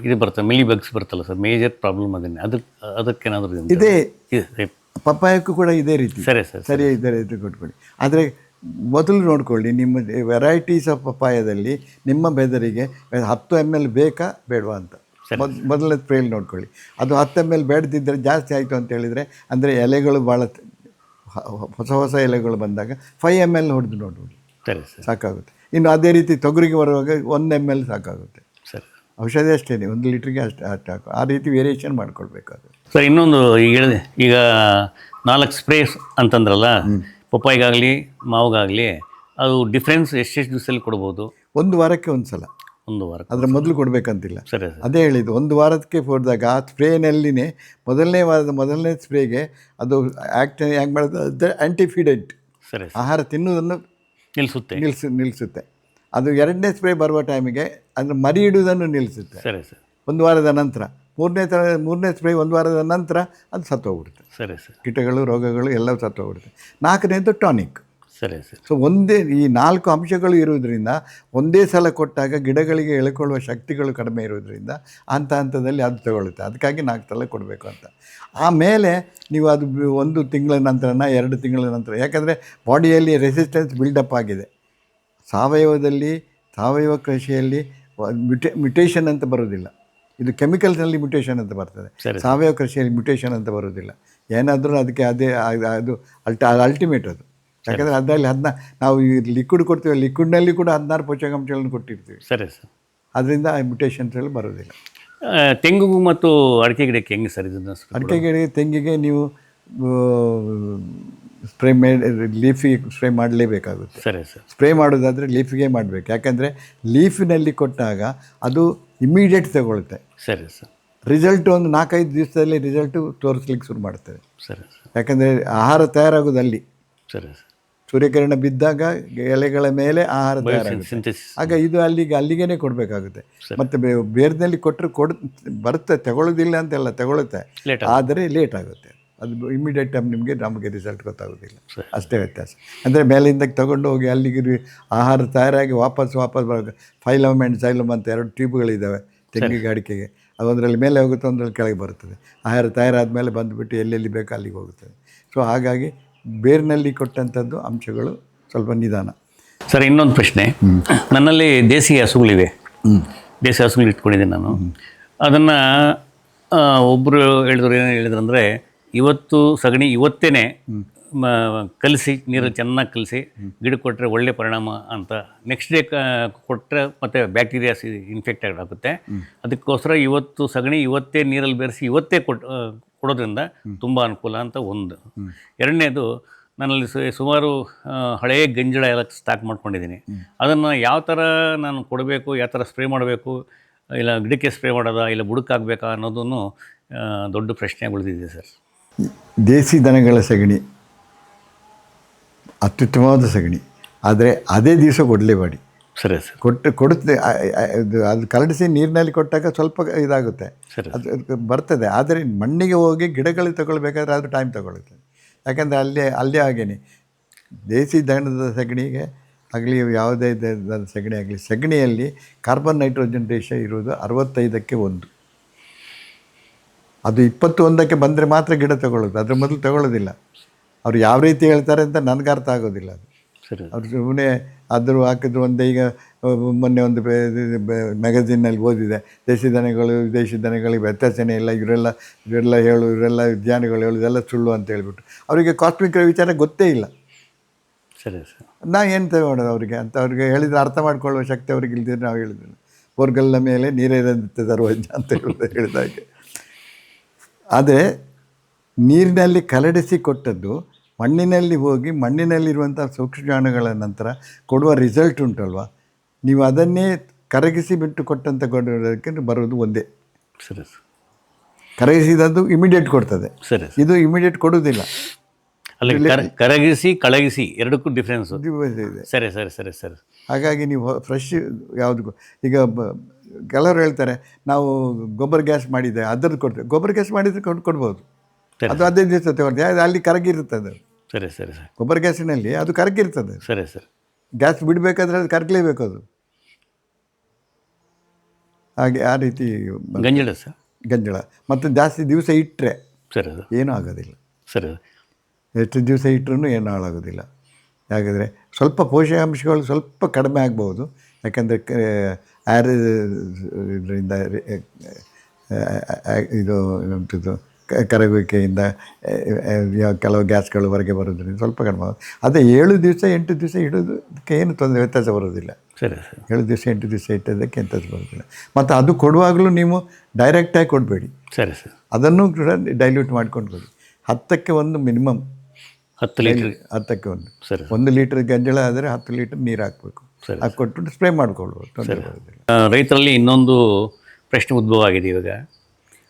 Speaker 2: ಇದು ಬರ್ತದೆ ಮಿಲಿ ಬಗ್ಸ್ ಬರ್ತಲ್ಲ ಸರ್ ಮೇಜರ್ ಪ್ರಾಬ್ಲಮ್ ಅದನ್ನೇ. ಅದಕ್ಕೆ ಅದಕ್ಕೇನಾದರೂ
Speaker 1: ಇದೇ.
Speaker 2: ಇದೆ
Speaker 1: ಪಪ್ಪಾಯಕ್ಕೂ ಕೂಡ ಇದೇ ರೀತಿ.
Speaker 2: ಸರಿ ಸರ್
Speaker 1: ಸರಿ. ಇದೇ ರೀತಿ ಕೊಟ್ಕೊಳ್ಳಿ ಆದರೆ ಮೊದಲು ನೋಡ್ಕೊಳ್ಳಿ ನಿಮ್ಮ ವೆರೈಟೀಸ್ ಆಫ್ ಪಪ್ಪಾಯದಲ್ಲಿ ನಿಮ್ಮ ಬೆದರಿಗೆ ಹತ್ತು ಎಂ ಎಲ್ ಬೇಕಾ ಬೇಡವಾ ಅಂತ? ಮೊದ್ ಮೊದಲನೇ ಸ್ಪ್ರೇಲಿ ನೋಡ್ಕೊಳ್ಳಿ. ಅದು ಹತ್ತ ಮೇಲೆ ಎಲ್ ಬೇಡದಿದ್ದರೆ ಜಾಸ್ತಿ ಆಯಿತು ಅಂತ ಹೇಳಿದರೆ ಅಂದರೆ ಎಲೆಗಳು ಭಾಳ ಹೊಸ ಹೊಸ ಎಲೆಗಳು ಬಂದಾಗ ಫೈವ್ ಎಂ ಎಲ್ ಹೊಡೆದು ನೋಡ್ಬೋದು
Speaker 2: ಸರಿ ಸರ್.
Speaker 1: ಸಾಕಾಗುತ್ತೆ. ಇನ್ನು ಅದೇ ರೀತಿ ತೊಗರಿಗೆ ಬರುವಾಗ ಒಂದು ಎಂ ಎಲ್ ಸಾಕಾಗುತ್ತೆ.
Speaker 2: ಸರಿ.
Speaker 1: ಔಷಧಿ ಅಷ್ಟೇ ಒಂದು ಲೀಟ್ರಿಗೆ ಅಷ್ಟು ಅಷ್ಟು ಹಾಕು. ಆ ರೀತಿ ವೇರಿಯೇಷನ್ ಮಾಡ್ಕೊಳ್ಬೇಕು ಅದು.
Speaker 2: ಸರ್ ಇನ್ನೊಂದು ಈಗ ಹೇಳಿದೆ. ಈಗ ನಾಲ್ಕು ಸ್ಪ್ರೇಸ್ ಅಂತಂದ್ರಲ್ಲ ಪಪ್ಪಾಯಿಗಾಗಲಿ ಮಾವಿಗಾಗಲಿ ಅದು ಡಿಫ್ರೆನ್ಸ್ ಎಷ್ಟೆಷ್ಟು ದಿವಸದಲ್ಲಿ ಕೊಡ್ಬೋದು?
Speaker 1: ಒಂದು ವಾರಕ್ಕೆ ಒಂದು ಸಲ
Speaker 2: ಒಂದು ವಾರ
Speaker 1: ಅದರ ಮೊದಲು ಕೊಡಬೇಕಂತಿಲ್ಲ.
Speaker 2: ಸರಿ
Speaker 1: ಅದೇ ಹೇಳಿದ್ದು ಒಂದು ವಾರಕ್ಕೆ ಹೊಡೆದಾಗ ಆ ಸ್ಪ್ರೇನಲ್ಲಿನೇ ಮೊದಲನೇ ವಾರದ ಮೊದಲನೇ ಸ್ಪ್ರೇಗೆ ಅದು ಆ್ಯಕ್ಟ್ ಹ್ಯಾಂಗೆ ಮಾಡೋದು ಅದು ಆ್ಯಂಟಿಫಿಡೆಂಟ್
Speaker 2: ಸರಿ
Speaker 1: ಆಹಾರ ತಿನ್ನುವುದನ್ನು
Speaker 2: ನಿಲ್ಲಿಸುತ್ತೆ
Speaker 1: ನಿಲ್ಸ ನಿಲ್ಲಿಸುತ್ತೆ ಅದು ಎರಡನೇ ಸ್ಪ್ರೇ ಬರುವ ಟೈಮಿಗೆ ಅಂದರೆ ಮರಿ ಇಡುವುದನ್ನು ನಿಲ್ಲಿಸುತ್ತೆ
Speaker 2: ಸರಿ ಸರ್.
Speaker 1: ಒಂದು ವಾರದ ನಂತರ ಮೂರನೇ ಥರ ಮೂರನೇ ಸ್ಪ್ರೇ ಒಂದು ವಾರದ ನಂತರ ಅದು ಸತ್ತೋಗ್ಬಿಡುತ್ತೆ.
Speaker 2: ಸರಿ ಸರ್.
Speaker 1: ಕೀಟಗಳು ರೋಗಗಳು ಎಲ್ಲವೂ ಸತ್ತೋಗ್ಬಿಡುತ್ತೆ. ನಾಲ್ಕನೇದು ಟಾನಿಕ್
Speaker 2: ಸರಿ ಸರಿ.
Speaker 1: ಸೊ ಒಂದೇ ಈ ನಾಲ್ಕು ಅಂಶಗಳು ಇರುವುದರಿಂದ ಒಂದೇ ಸಲ ಕೊಟ್ಟಾಗ ಗಿಡಗಳಿಗೆ ಎಳ್ಕೊಳ್ಳುವ ಶಕ್ತಿಗಳು ಕಡಿಮೆ ಇರೋದ್ರಿಂದ ಹಂತ ಹಂತದಲ್ಲಿ ಅದು ತಗೊಳ್ಳುತ್ತೆ. ಅದಕ್ಕಾಗಿ ನಾಲ್ಕು ಸಲ ಕೊಡಬೇಕು ಅಂತ. ಆಮೇಲೆ ನೀವು ಅದು ಒಂದು ತಿಂಗಳ ನಂತರನ ಎರಡು ತಿಂಗಳ ನಂತರ ಯಾಕಂದರೆ ಬಾಡಿಯಲ್ಲಿ ರೆಸಿಸ್ಟೆನ್ಸ್ ಬಿಲ್ಡಪ್ ಆಗಿದೆ. ಸಾವಯವದಲ್ಲಿ ಸಾವಯವ ಕೃಷಿಯಲ್ಲಿ ಮ್ಯುಟೇ ಮ್ಯುಟೇಷನ್ ಅಂತ ಬರೋದಿಲ್ಲ ಇದು ಕೆಮಿಕಲ್ಸ್ನಲ್ಲಿ ಮ್ಯುಟೇಷನ್ ಅಂತ ಬರ್ತದೆ. ಸಾವಯವ ಕೃಷಿಯಲ್ಲಿ ಮ್ಯುಟೇಷನ್ ಅಂತ ಬರೋದಿಲ್ಲ ಏನಾದರೂ ಅದಕ್ಕೆ ಅದೇ ಅದು ಅಲ್ಟ ಅಲ್ಟಿಮೇಟ್ ಅದು. ಯಾಕಂದರೆ ಅದರಲ್ಲಿ ಹದಿನಾ ನಾವು ಈ ಲಿಕ್ವಿಡ್ ಕೊಡ್ತೀವಿ ಲಿಕ್ವಿಡ್ನಲ್ಲಿ ಕೂಡ ಹದಿನಾರು ಪೋಷಕಾಂಶಗಳನ್ನು ಕೊಟ್ಟಿರ್ತೀವಿ.
Speaker 2: ಸರಿ ಸರ್.
Speaker 1: ಅದರಿಂದ ಆ ಮ್ಯುಟೇಷನ್ಸ್ಗಳು ಬರೋದಿಲ್ಲ.
Speaker 2: ತೆಂಗು ತೆಂಗಿಗೂ ಮತ್ತು ಅಡಿಕೆ ಗಿಡಕ್ಕೆ ಹೆಂಗೆ ಸರ್ ಇದನ್ನು
Speaker 1: ಅಡಿಕೆ ಗಿಡ ತೆಂಗಿಗೆ ನೀವು ಸ್ಪ್ರೇ ಮಾಡಿ ಲೀಫಿಗೆ ಸ್ಪ್ರೇ ಮಾಡಲೇಬೇಕಾಗುತ್ತೆ.
Speaker 2: ಸರಿ ಸರ್.
Speaker 1: ಸ್ಪ್ರೇ ಮಾಡೋದಾದರೆ ಲೀಫಿಗೆ ಮಾಡಬೇಕು. ಯಾಕಂದರೆ ಲೀಫಿನಲ್ಲಿ ಕೊಟ್ಟಾಗ ಅದು ಇಮಿಡಿಯೇಟ್ ತಗೊಳುತ್ತೆ
Speaker 2: ಸರಿ ಸರ್.
Speaker 1: ರಿಸಲ್ಟ್ ಒಂದು ನಾಲ್ಕೈದು ದಿವಸದಲ್ಲಿ ರಿಸಲ್ಟು ತೋರಿಸ್ಲಿಕ್ಕೆ ಶುರು ಮಾಡ್ತೇವೆ
Speaker 2: ಸರಿ ಸರ್.
Speaker 1: ಯಾಕಂದರೆ ಆಹಾರ ತಯಾರಾಗೋದು ಅಲ್ಲಿ.
Speaker 2: ಸರಿ ಸರ್.
Speaker 1: ಸೂರ್ಯಕಿರಣ ಬಿದ್ದಾಗ ಎಲೆಗಳ ಮೇಲೆ ಆಹಾರ ತಯಾರಾಗುತ್ತೆ. ಆಗ ಇದು ಅಲ್ಲಿಗೆ ಅಲ್ಲಿಗೇನೆ ಕೊಡಬೇಕಾಗುತ್ತೆ. ಮತ್ತೆ ಬೇರ್ನಲ್ಲಿ ಕೊಟ್ಟರೆ ಕೊಡ್ ಬರುತ್ತೆ ತಗೊಳ್ಳೋದಿಲ್ಲ ಅಂತೆಲ್ಲ ತಗೊಳುತ್ತೆ. ಆದರೆ ಲೇಟ್ ಆಗುತ್ತೆ. ಅದು ಇಮಿಡಿಯೇಟ್ ಟೈಮ್ ನಿಮಗೆ ನಮಗೆ ರಿಸಲ್ಟ್ ಗೊತ್ತಾಗೋದಿಲ್ಲ. ಅಷ್ಟೇ ವ್ಯತ್ಯಾಸ. ಅಂದರೆ ಮೇಲಿಂದ ತಗೊಂಡು ಹೋಗಿ ಅಲ್ಲಿಗೆ ಆಹಾರ ತಯಾರಾಗಿ ವಾಪಸ್ ವಾಪಸ್ ಬರೋ ಫೈಲಮ್ ಆ್ಯಂಡ್ ಸೈಲಮ್ ಅಂತ ಎರಡು ಟ್ಯೂಬ್ಗಳಿದ್ದಾವೆ ತೆಂಗಿಗೆ ಗಾಡಿಕೆಗೆ. ಅದೊಂದರಲ್ಲಿ ಮೇಲೆ ಹೋಗುತ್ತೆ ಒಂದರಲ್ಲಿ ಕೆಳಗೆ ಬರುತ್ತದೆ. ಆಹಾರ ತಯಾರಾದ ಮೇಲೆ ಬಂದುಬಿಟ್ಟು ಎಲ್ಲೆಲ್ಲಿ ಬೇಕೋ ಅಲ್ಲಿಗೆ ಹೋಗುತ್ತದೆ. ಸೊ ಹಾಗಾಗಿ ಬೇರಿನಲ್ಲಿ ಕೊಟ್ಟಂಥದ್ದು ಅಂಶಗಳು ಸ್ವಲ್ಪ ನಿಧಾನ.
Speaker 2: ಸರ್ ಇನ್ನೊಂದು ಪ್ರಶ್ನೆ. ನನ್ನಲ್ಲಿ ದೇಸಿ ಹಸುಗಳಿವೆ. ದೇಸಿ ಹಸುಗಳು ಇಟ್ಕೊಂಡಿದ್ದೀನಿ ನಾನು. ಅದನ್ನು ಒಬ್ಬರು ಹೇಳಿದ್ರು ಏನು ಹೇಳಿದ್ರು ಅಂದರೆ ಇವತ್ತು ಸಗಣಿ ಇವತ್ತೇ ಕಲಸಿ ನೀರು ಚೆನ್ನಾಗಿ ಕಲಸಿ ಗಿಡಕ್ಕೆ ಕೊಟ್ಟರೆ ಒಳ್ಳೆ ಪರಿಣಾಮ ಅಂತ. ನೆಕ್ಸ್ಟ್ ಡೇ ಕೊಟ್ಟರೆ ಮತ್ತು ಬ್ಯಾಕ್ಟೀರಿಯಾಸ್ ಇನ್ಫೆಕ್ಟ್ ಆಗುತ್ತೆ ಅದಕ್ಕೋಸ್ಕರ ಇವತ್ತು ಸಗಣಿ ಇವತ್ತೇ ನೀರಲ್ಲಿ ಬೆರೆಸಿ ಇವತ್ತೇ ಕೊಟ್ ಆ, ಕೊಡೋದ್ರಿಂದ ತುಂಬ ಅನುಕೂಲ ಅಂತ ಒಂದು. ಎರಡನೇದು ನನ್ನಲ್ಲಿ ಸು- ಸುಮಾರು ಹಳೆಯ ಗಂಜಳ ಎಲ್ಲ ಸ್ಟಾಕ್ ಮಾಡ್ಕೊಂಡಿದ್ದೀನಿ. ಅದನ್ನು ಯಾವ ಥರ ನಾನು ಕೊಡಬೇಕು ಯಾವ ಥರ ಸ್ಪ್ರೇ ಮಾಡಬೇಕು ಇಲ್ಲ ಗಿಡಕ್ಕೆ ಸ್ಪ್ರೇ ಮಾಡೋದಾ ಇಲ್ಲ ಬುಡಕ್ಕಾಗಬೇಕಾ ಅನ್ನೋದನ್ನು ದೊಡ್ಡ ಪ್ರಶ್ನೆ ಉಳಿದಿದೆ ಸರ್.
Speaker 1: ದೇಸಿ ದನಗಳ ಸಗಣಿ ಅತ್ಯುತ್ತಮವಾದ ಸಗಣಿ. ಆದರೆ ಅದೇ ದಿವಸ ಕೊಡಲೇಬೇಡಿ.
Speaker 2: ಸರಿ ಸರ್.
Speaker 1: ಕೊಟ್ಟು ಕೊಡುತ್ತೆ. ಇದು ಅದು ಕರಡಿಸಿ ನೀರಿನಲ್ಲಿ ಕೊಟ್ಟಾಗ ಸ್ವಲ್ಪ ಇದಾಗುತ್ತೆ.
Speaker 2: ಸರಿ.
Speaker 1: ಅದು ಬರ್ತದೆ. ಆದರೆ ಮಣ್ಣಿಗೆ ಹೋಗಿ ಗಿಡಗಳು ತಗೊಳ್ಬೇಕಾದ್ರೆ ಅದು ಟೈಮ್ ತಗೊಳುತ್ತೆ ಯಾಕಂದರೆ ಅಲ್ಲೇ ಅಲ್ಲೇ ಹಾಗೇನೆ. ದೇಸಿ ದಾಣದ ಸಗಣಿಗೆ ಆಗಲಿ ಯಾವುದೇ ಸಗಣಿ ಆಗಲಿ ಸಗಣಿಯಲ್ಲಿ ಕಾರ್ಬನ್ ನೈಟ್ರೋಜನ್ ರೇಷ ಇರುವುದು ಅರವತ್ತೈದಕ್ಕೆ ಒಂದು. ಅದು ಇಪ್ಪತ್ತು ಒಂದಕ್ಕೆ ಬಂದರೆ ಮಾತ್ರ ಗಿಡ ತಗೊಳ್ಳೋದು ಅದ್ರ ಮೊದಲು ತಗೊಳ್ಳೋದಿಲ್ಲ. ಅವ್ರು ಯಾವ ರೀತಿ ಹೇಳ್ತಾರೆ ಅಂತ ನನಗೆ ಅರ್ಥ ಆಗೋದಿಲ್ಲ ಅದು.
Speaker 2: ಸರಿ.
Speaker 1: ಅವ್ರು ಸುಮ್ಮನೆ ಆದರೂ ಹಾಕಿದ್ರು ಒಂದು ಈಗ ಮೊನ್ನೆ ಒಂದು ಮ್ಯಾಗಝೀನಲ್ಲಿ ಓದಿದೆ. ದೇಶಿ ದನಗಳು ವಿದೇಶಿ ದನಗಳಿಗೆ ವ್ಯತ್ಯಾಸನೇ ಇಲ್ಲ ಇವರೆಲ್ಲ ಇವರೆಲ್ಲ ಹೇಳು ಇವರೆಲ್ಲ ವಿಜ್ಞಾನಿಗಳು ಹೇಳು ಇದೆಲ್ಲ ಸುಳ್ಳು ಅಂತ ಹೇಳಿಬಿಟ್ಟು. ಅವರಿಗೆ ಕಾಸ್ಮಿಕ್ ವಿಚಾರ ಗೊತ್ತೇ ಇಲ್ಲ.
Speaker 2: ಸರಿ ಸರ್.
Speaker 1: ನಾ ಏನು ತಗೊಳ್ಳೋದು ಅವರಿಗೆ ಅಂತ ಅವ್ರಿಗೆ ಹೇಳಿದರೆ ಅರ್ಥ ಮಾಡ್ಕೊಳ್ಳುವ ಶಕ್ತಿ ಅವ್ರಿಗೆ ಇಲ್ದಿದ್ರೆ ನಾವು ಹೇಳಿದ್ರು ಬೋರ್ಗಲ್ನ ಮೇಲೆ ನೀರೇ ಇರಂತೆ ಸರ್ವಜ್ಞ ಅಂತ ಹೇಳೋದು ಹೇಳಿದಾಗೆ ಆದರೆ ನೀರಿನಲ್ಲಿ ಕಲಡಿಸಿ ಕೊಟ್ಟದ್ದು ಮಣ್ಣಿನಲ್ಲಿ ಹೋಗಿ ಮಣ್ಣಿನಲ್ಲಿರುವಂಥ ಸೂಕ್ಷ್ಮಾಣುಗಳ ನಂತರ ಕೊಡುವ ರಿಸಲ್ಟ್ ಉಂಟಲ್ವ? ನೀವು ಅದನ್ನೇ ಕರಗಿಸಿ ಬಿಟ್ಟು ಕೊಟ್ಟಂತ ಕೊಡೋದಕ್ಕೆ ಬರೋದು ಒಂದೇ.
Speaker 2: ಸರಿ ಕರಗಿಸಿದದ್ದು
Speaker 1: ಕರಗಿಸಿದಂದು ಇಮಿಡಿಯೇಟ್ ಕೊಡ್ತದೆ.
Speaker 2: ಸರಿ
Speaker 1: ಇದು ಇಮಿಡಿಯೇಟ್ ಕೊಡುವುದಿಲ್ಲ.
Speaker 2: ಅಲ್ಲಿ ಕರ ಕರಗಿಸಿ ಕಳಗಿಸಿ ಎರಡಕ್ಕೂ ಡಿಫ್ರೆನ್ಸ್
Speaker 1: ಇದೆ
Speaker 2: ಸರಿ ಸರಿ ಸರಿ ಸರಿ.
Speaker 1: ಹಾಗಾಗಿ ನೀವು ಫ್ರೆಶ್ ಯಾವುದು ಈಗ ಕೆಲವರು ಹೇಳ್ತಾರೆ ನಾವು ಗೊಬ್ಬರ ಗ್ಯಾಸ್ ಮಾಡಿದ್ದೆ ಅದರದ್ದು ಕೊಡ್ತೇವೆ. ಗೊಬ್ಬರ ಗ್ಯಾಸ್ ಮಾಡಿದ್ರೆ ಕೊಟ್ಟು ಕೊಡ್ಬೋದು. ಅದು ಅದೇ ದಿವಸ ತಗೊಂಡು ಅಲ್ಲಿ ಕರಗಿರುತ್ತೆ ಅದು.
Speaker 2: ಸರಿ ಸರಿ ಸರ್.
Speaker 1: ಗೊಬ್ಬರ ಗ್ಯಾಸಿನಲ್ಲಿ ಅದು ಕರಗಿರ್ತದೆ.
Speaker 2: ಸರಿ ಸರ್.
Speaker 1: ಗ್ಯಾಸ್ ಬಿಡಬೇಕಾದ್ರೆ ಅದು ಕರಗಲೇಬೇಕು ಅದು ಹಾಗೆ ಆ ರೀತಿ
Speaker 2: ಗಂಜಳ ಸರ್?
Speaker 1: ಗಂಜಳ. ಮತ್ತು ಜಾಸ್ತಿ ದಿವಸ ಇಟ್ಟರೆ
Speaker 2: ಸರಿ ಸರ್.
Speaker 1: ಏನೂ ಆಗೋದಿಲ್ಲ.
Speaker 2: ಸರಿ
Speaker 1: ಎಷ್ಟು ದಿವಸ ಇಟ್ಟರೂ ಏನೂ ಹಾಳಾಗೋದಿಲ್ಲ. ಯಾಕಂದರೆ ಸ್ವಲ್ಪ ಪೋಷಕಾಂಶಗಳು ಸ್ವಲ್ಪ ಕಡಿಮೆ ಆಗ್ಬೋದು. ಯಾಕಂದರೆ ಆ್ಯರ್ ಇದರಿಂದ ಇದು ಕ- ಕರಗುವಿಕೆಯಿಂದ ಕೆಲವು ಗ್ಯಾಸ್ಗಳು ಹೊರಗೆ ಬರೋದ್ರಿಂದ ಸ್ವಲ್ಪ ಕಡಿಮೆ ಅದೇ ಏಳು ದಿವಸ ಎಂಟು ದಿವಸ ಇಡೋದಕ್ಕೆ ಏನು ತೊಂದರೆ ವ್ಯತ್ಯಾಸ ಬರೋದಿಲ್ಲ
Speaker 2: ಸರಿ
Speaker 1: ಏಳು ದಿವಸ ಎಂಟು ದಿವಸ ಇಟ್ಟದಕ್ಕೆ ಎಂಥದ್ದು ಬರೋದಿಲ್ಲ ಮತ್ತು ಅದು ಕೊಡುವಾಗಲೂ ನೀವು ಡೈರೆಕ್ಟಾಗಿ ಕೊಡಬೇಡಿ.
Speaker 2: ಸರಿ ಸರ್.
Speaker 1: ಅದನ್ನು ಕೂಡ ಡೈಲ್ಯೂಟ್ ಮಾಡ್ಕೊಂಡು ಕೊಡಿ ಹತ್ತಕ್ಕೆ ಒಂದು ಮಿನಿಮಮ್
Speaker 2: ಹತ್ತು ಲೀಟ್ರ್
Speaker 1: ಹತ್ತಕ್ಕೆ ಒಂದು.
Speaker 2: ಸರಿ
Speaker 1: ಒಂದು ಲೀಟ್ರ್ ಗಂಜಳ ಆದರೆ ಹತ್ತು ಲೀಟರ್ ನೀರು ಹಾಕಬೇಕು.
Speaker 2: ಸರಿ.
Speaker 1: ಹಾಕ್ಕೊಟ್ಟು ಸ್ಪ್ರೇ ಮಾಡ್ಕೊಳ್ಬೋದು ತೊಂದರೆ ಬರೋದಿಲ್ಲ
Speaker 2: ರೈತರಲ್ಲಿ ಇನ್ನೊಂದು ಪ್ರಶ್ನೆ ಉದ್ಭವ ಆಗಿದೆ ಇವಾಗ.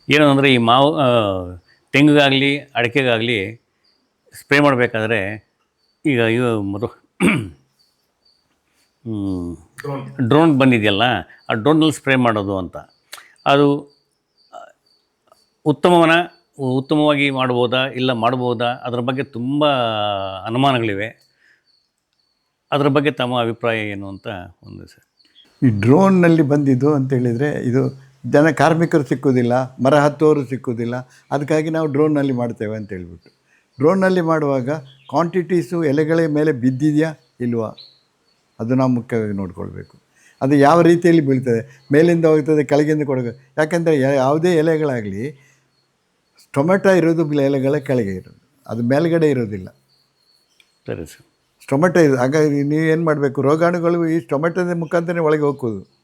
Speaker 2: ಏನು ಅಂದರೆ ಈ ಮಾವು ತೆಂಗಿಗಾಗಲಿ ಅಡಿಕೆಗಾಗಲಿ ಸ್ಪ್ರೇ ಮಾಡಬೇಕಾದ್ರೆ ಈಗ ಇವು ಮೊದಲು ಡ್ರೋನ್ ಬಂದಿದೆಯಲ್ಲ ಆ ಡ್ರೋನಲ್ಲಿ ಸ್ಪ್ರೇ ಮಾಡೋದು ಅಂತ. ಅದು ಉತ್ತಮವನ ಉತ್ತಮವಾಗಿ ಮಾಡ್ಬೋದಾ ಇಲ್ಲ ಮಾಡ್ಬೋದಾ ಅದರ ಬಗ್ಗೆ ತುಂಬ ಅನುಮಾನಗಳಿವೆ. ಅದರ ಬಗ್ಗೆ ತಮ್ಮ ಅಭಿಪ್ರಾಯ ಏನು ಅಂತ ಒಂದು ಸರ್.
Speaker 1: ಈ ಡ್ರೋನ್ನಲ್ಲಿ ಬಂದಿದ್ದು ಅಂತ ಹೇಳಿದರೆ ಇದು ಜನ ಕಾರ್ಮಿಕರು ಸಿಕ್ಕುವುದಿಲ್ಲ ಮರ ಹತ್ತುವವರು ಸಿಕ್ಕುವುದಿಲ್ಲ ಅದಕ್ಕಾಗಿ ನಾವು ಡ್ರೋನ್ನಲ್ಲಿ ಮಾಡ್ತೇವೆ ಅಂತ ಹೇಳ್ಬಿಟ್ಟು. ಡ್ರೋನ್ನಲ್ಲಿ ಮಾಡುವಾಗ ಕ್ವಾಂಟಿಟೀಸು ಎಲೆಗಳ ಮೇಲೆ ಬಿದ್ದಿದೆಯಾ ಇಲ್ವ? ಅದು ನಾವು ಮುಖ್ಯವಾಗಿ ನೋಡಿಕೊಳ್ಬೇಕು. ಅದು ಯಾವ ರೀತಿಯಲ್ಲಿ ಬೀಳ್ತದೆ? ಮೇಲಿಂದ ಹೋಗ್ತದೆ ಕೆಳಗಿಂದ ಕೊಡಬೇಕು ಯಾಕೆಂದರೆ ಯಾವುದೇ ಎಲೆಗಳಾಗಲಿ ಟೊಮೆಟೊ ಇರೋದು ಎಲೆಗಳ ಕೆಳಗೆ ಇರೋದು. ಅದು ಮೇಲ್ಗಡೆ ಇರೋದಿಲ್ಲ.
Speaker 2: ಸರಿ ಸರ್.
Speaker 1: ಟೊಮೆಟೊ ಇದು ಹಾಗಾಗಿ ನೀವೇನು ಮಾಡಬೇಕು? ರೋಗಾಣುಗಳು ಈ ಟೊಮೆಟೊದ ಮುಖಾಂತರ ಒಳಗೆ ಹೋಗೋದು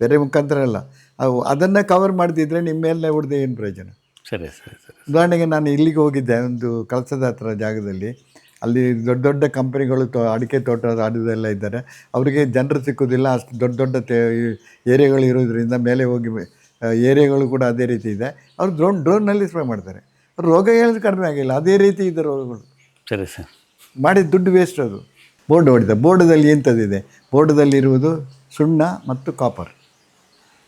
Speaker 1: ಬೇರೆ ಮುಖಾಂತರ ಅಲ್ಲ. ಅವು ಅದನ್ನು ಕವರ್ ಮಾಡದಿದ್ದರೆ ನಿಮ್ಮ ಮೇಲೆ ಹೊಡೆದು ಏನು ಪ್ರಯೋಜನ?
Speaker 2: ಸರಿ ಸರಿ ಸರಿ
Speaker 1: ಉದಾಹರಣೆಗೆ ನಾನು ಇಲ್ಲಿಗೆ ಹೋಗಿದ್ದೆ ಒಂದು ಕಳಸದ ಹತ್ರ ಜಾಗದಲ್ಲಿ. ಅಲ್ಲಿ ದೊಡ್ಡ ದೊಡ್ಡ ಕಂಪನಿಗಳು ತೋ ಅಡಿಕೆ ತೋಟ ಅದೆಲ್ಲ ಇದ್ದಾರೆ. ಅವರಿಗೆ ಜನರು ಸಿಕ್ಕೋದಿಲ್ಲ ಅಷ್ಟು ದೊಡ್ಡ ದೊಡ್ಡ ತೇ ಏರಿಯಾಗಳು ಇರೋದ್ರಿಂದ ಮೇಲೆ ಹೋಗಿ ಏರಿಯಾಗಳು ಕೂಡ ಅದೇ ರೀತಿ ಇದೆ. ಅವರು ಡ್ರೋನ್ ಡ್ರೋನ್ನಲ್ಲಿ ಸ್ಪ್ರೇ ಮಾಡ್ತಾರೆ. ರೋಗ ಹೇಳೋದು ಕಡಿಮೆ ಆಗಿಲ್ಲ ಅದೇ ರೀತಿ ಇದೆ ರೋಗಗಳು.
Speaker 2: ಸರಿ ಸರ್.
Speaker 1: ಮಾಡಿದ ದುಡ್ಡು ವೇಸ್ಟ್ ಅದು. ಬೋರ್ಡ್ ಹೊಡಿದೆ ಬೋರ್ಡದಲ್ಲಿ ಎಂಥದ್ದಿದೆ ಬೋರ್ಡದಲ್ಲಿರುವುದು ಸುಣ್ಣ ಮತ್ತು ಕಾಪರ್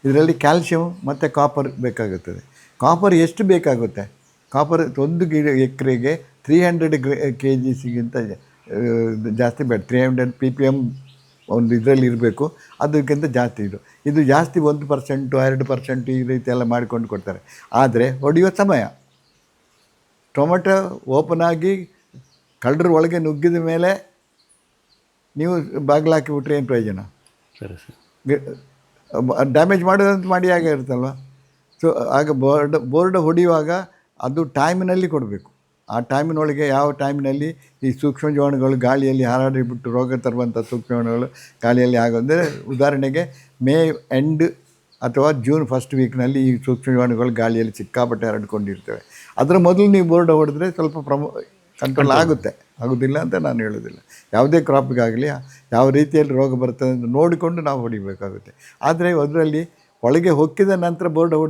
Speaker 1: ಇದರಲ್ಲಿ ಕ್ಯಾಲ್ಶಿಯಂ ಮತ್ತು ಕಾಪರ್ ಬೇಕಾಗುತ್ತದೆ. ಕಾಪರ್ ಎಷ್ಟು ಬೇಕಾಗುತ್ತೆ? ಕಾಪರ್ ಒಂದು ಗಿಡ ಎಕರೆಗೆ ತ್ರೀ ಹಂಡ್ರೆಡ್ ಕೆ ಜಿಸಿಗಿಂತ ಜಾಸ್ತಿ ಬೇಡ. Three hundred P P M ಒಂದು ಇದರಲ್ಲಿ ಇರಬೇಕು. ಅದಕ್ಕಿಂತ ಜಾಸ್ತಿ ಇದು. ಇದು ಜಾಸ್ತಿ ಒಂದು ಪರ್ಸೆಂಟು ಎರಡು ಪರ್ಸೆಂಟು ಈ ರೀತಿ ಎಲ್ಲ ಮಾಡಿಕೊಂಡು ಕೊಡ್ತಾರೆ. ಆದರೆ ಹೊಡೆಯುವ ಸಮಯ. ಟೊಮೆಟೊ ಓಪನ್ ಆಗಿ ಕಳ್ಳರ ಒಳಗೆ ನುಗ್ಗಿದ ಮೇಲೆ ನೀವು ಬಾಗಿಲು ಹಾಕಿಬಿಟ್ರೆ ಏನು ಪ್ರಯೋಜನ?
Speaker 2: ಸರಿ ಸರ್.
Speaker 1: ಡ್ಯಾಮೇಜ್ ಮಾಡಿದಂತ ಮಾಡಿ ಹಾಗೆ ಇರುತ್ತಲ್ವ? ಸೊ ಆಗ ಬೋರ್ಡ್ ಬೋರ್ಡ್ ಹೊಡೆಯುವಾಗ ಅದು ಟೈಮಿನಲ್ಲಿ ಕೊಡಬೇಕು. ಆ ಟೈಮಿನೊಳಗೆ ಯಾವ ಟೈಮಿನಲ್ಲಿ ಈ ಸೂಕ್ಷ್ಮ ಜೀವಾಣುಗಳು ಗಾಳಿಯಲ್ಲಿ ಹಾರಾಡಿಬಿಟ್ಟು ರೋಗ ತರುವಂಥ ಸೂಕ್ಷ್ಮ ಜೀವಾಣುಗಳು ಗಾಳಿಯಲ್ಲಿ ಆಗೋಂದರೆ ಉದಾಹರಣೆಗೆ ಮೇ ಎಂಡ್ ಅಥವಾ ಜೂನ್ ಫಸ್ಟ್ ವೀಕ್ನಲ್ಲಿ ಈ ಸೂಕ್ಷ್ಮ ಜೀವಾಣುಗಳು ಗಾಳಿಯಲ್ಲಿ ಸಿಕ್ಕಾಪಟ್ಟೆ ಹರಡ್ಕೊಂಡಿರ್ತವೆ. ಅದರ ಮೊದಲು ನೀವು ಬೋರ್ಡ್ ಹೊಡೆದ್ರೆ ಸ್ವಲ್ಪ ಪ್ರಮೋ ಕಂಟ್ರೋಲ್ ಆಗುತ್ತೆ. ಆಗೋದಿಲ್ಲ ಅಂತ ನಾನು ಹೇಳೋದಿಲ್ಲ. ಯಾವುದೇ ಕ್ರಾಪ್ಗಾಗಲಿ, ಯಾವ ರೀತಿಯಲ್ಲಿ ರೋಗ ಬರ್ತದೆ ಅಂತ ನೋಡಿಕೊಂಡು ನಾವು ಹೊಡಿಬೇಕಾಗುತ್ತೆ. ಆದರೆ ಅದರಲ್ಲಿ ಒಳಗೆ ಹೊಕ್ಕಿದ ನಂತರ ಬೋರ್ಡ್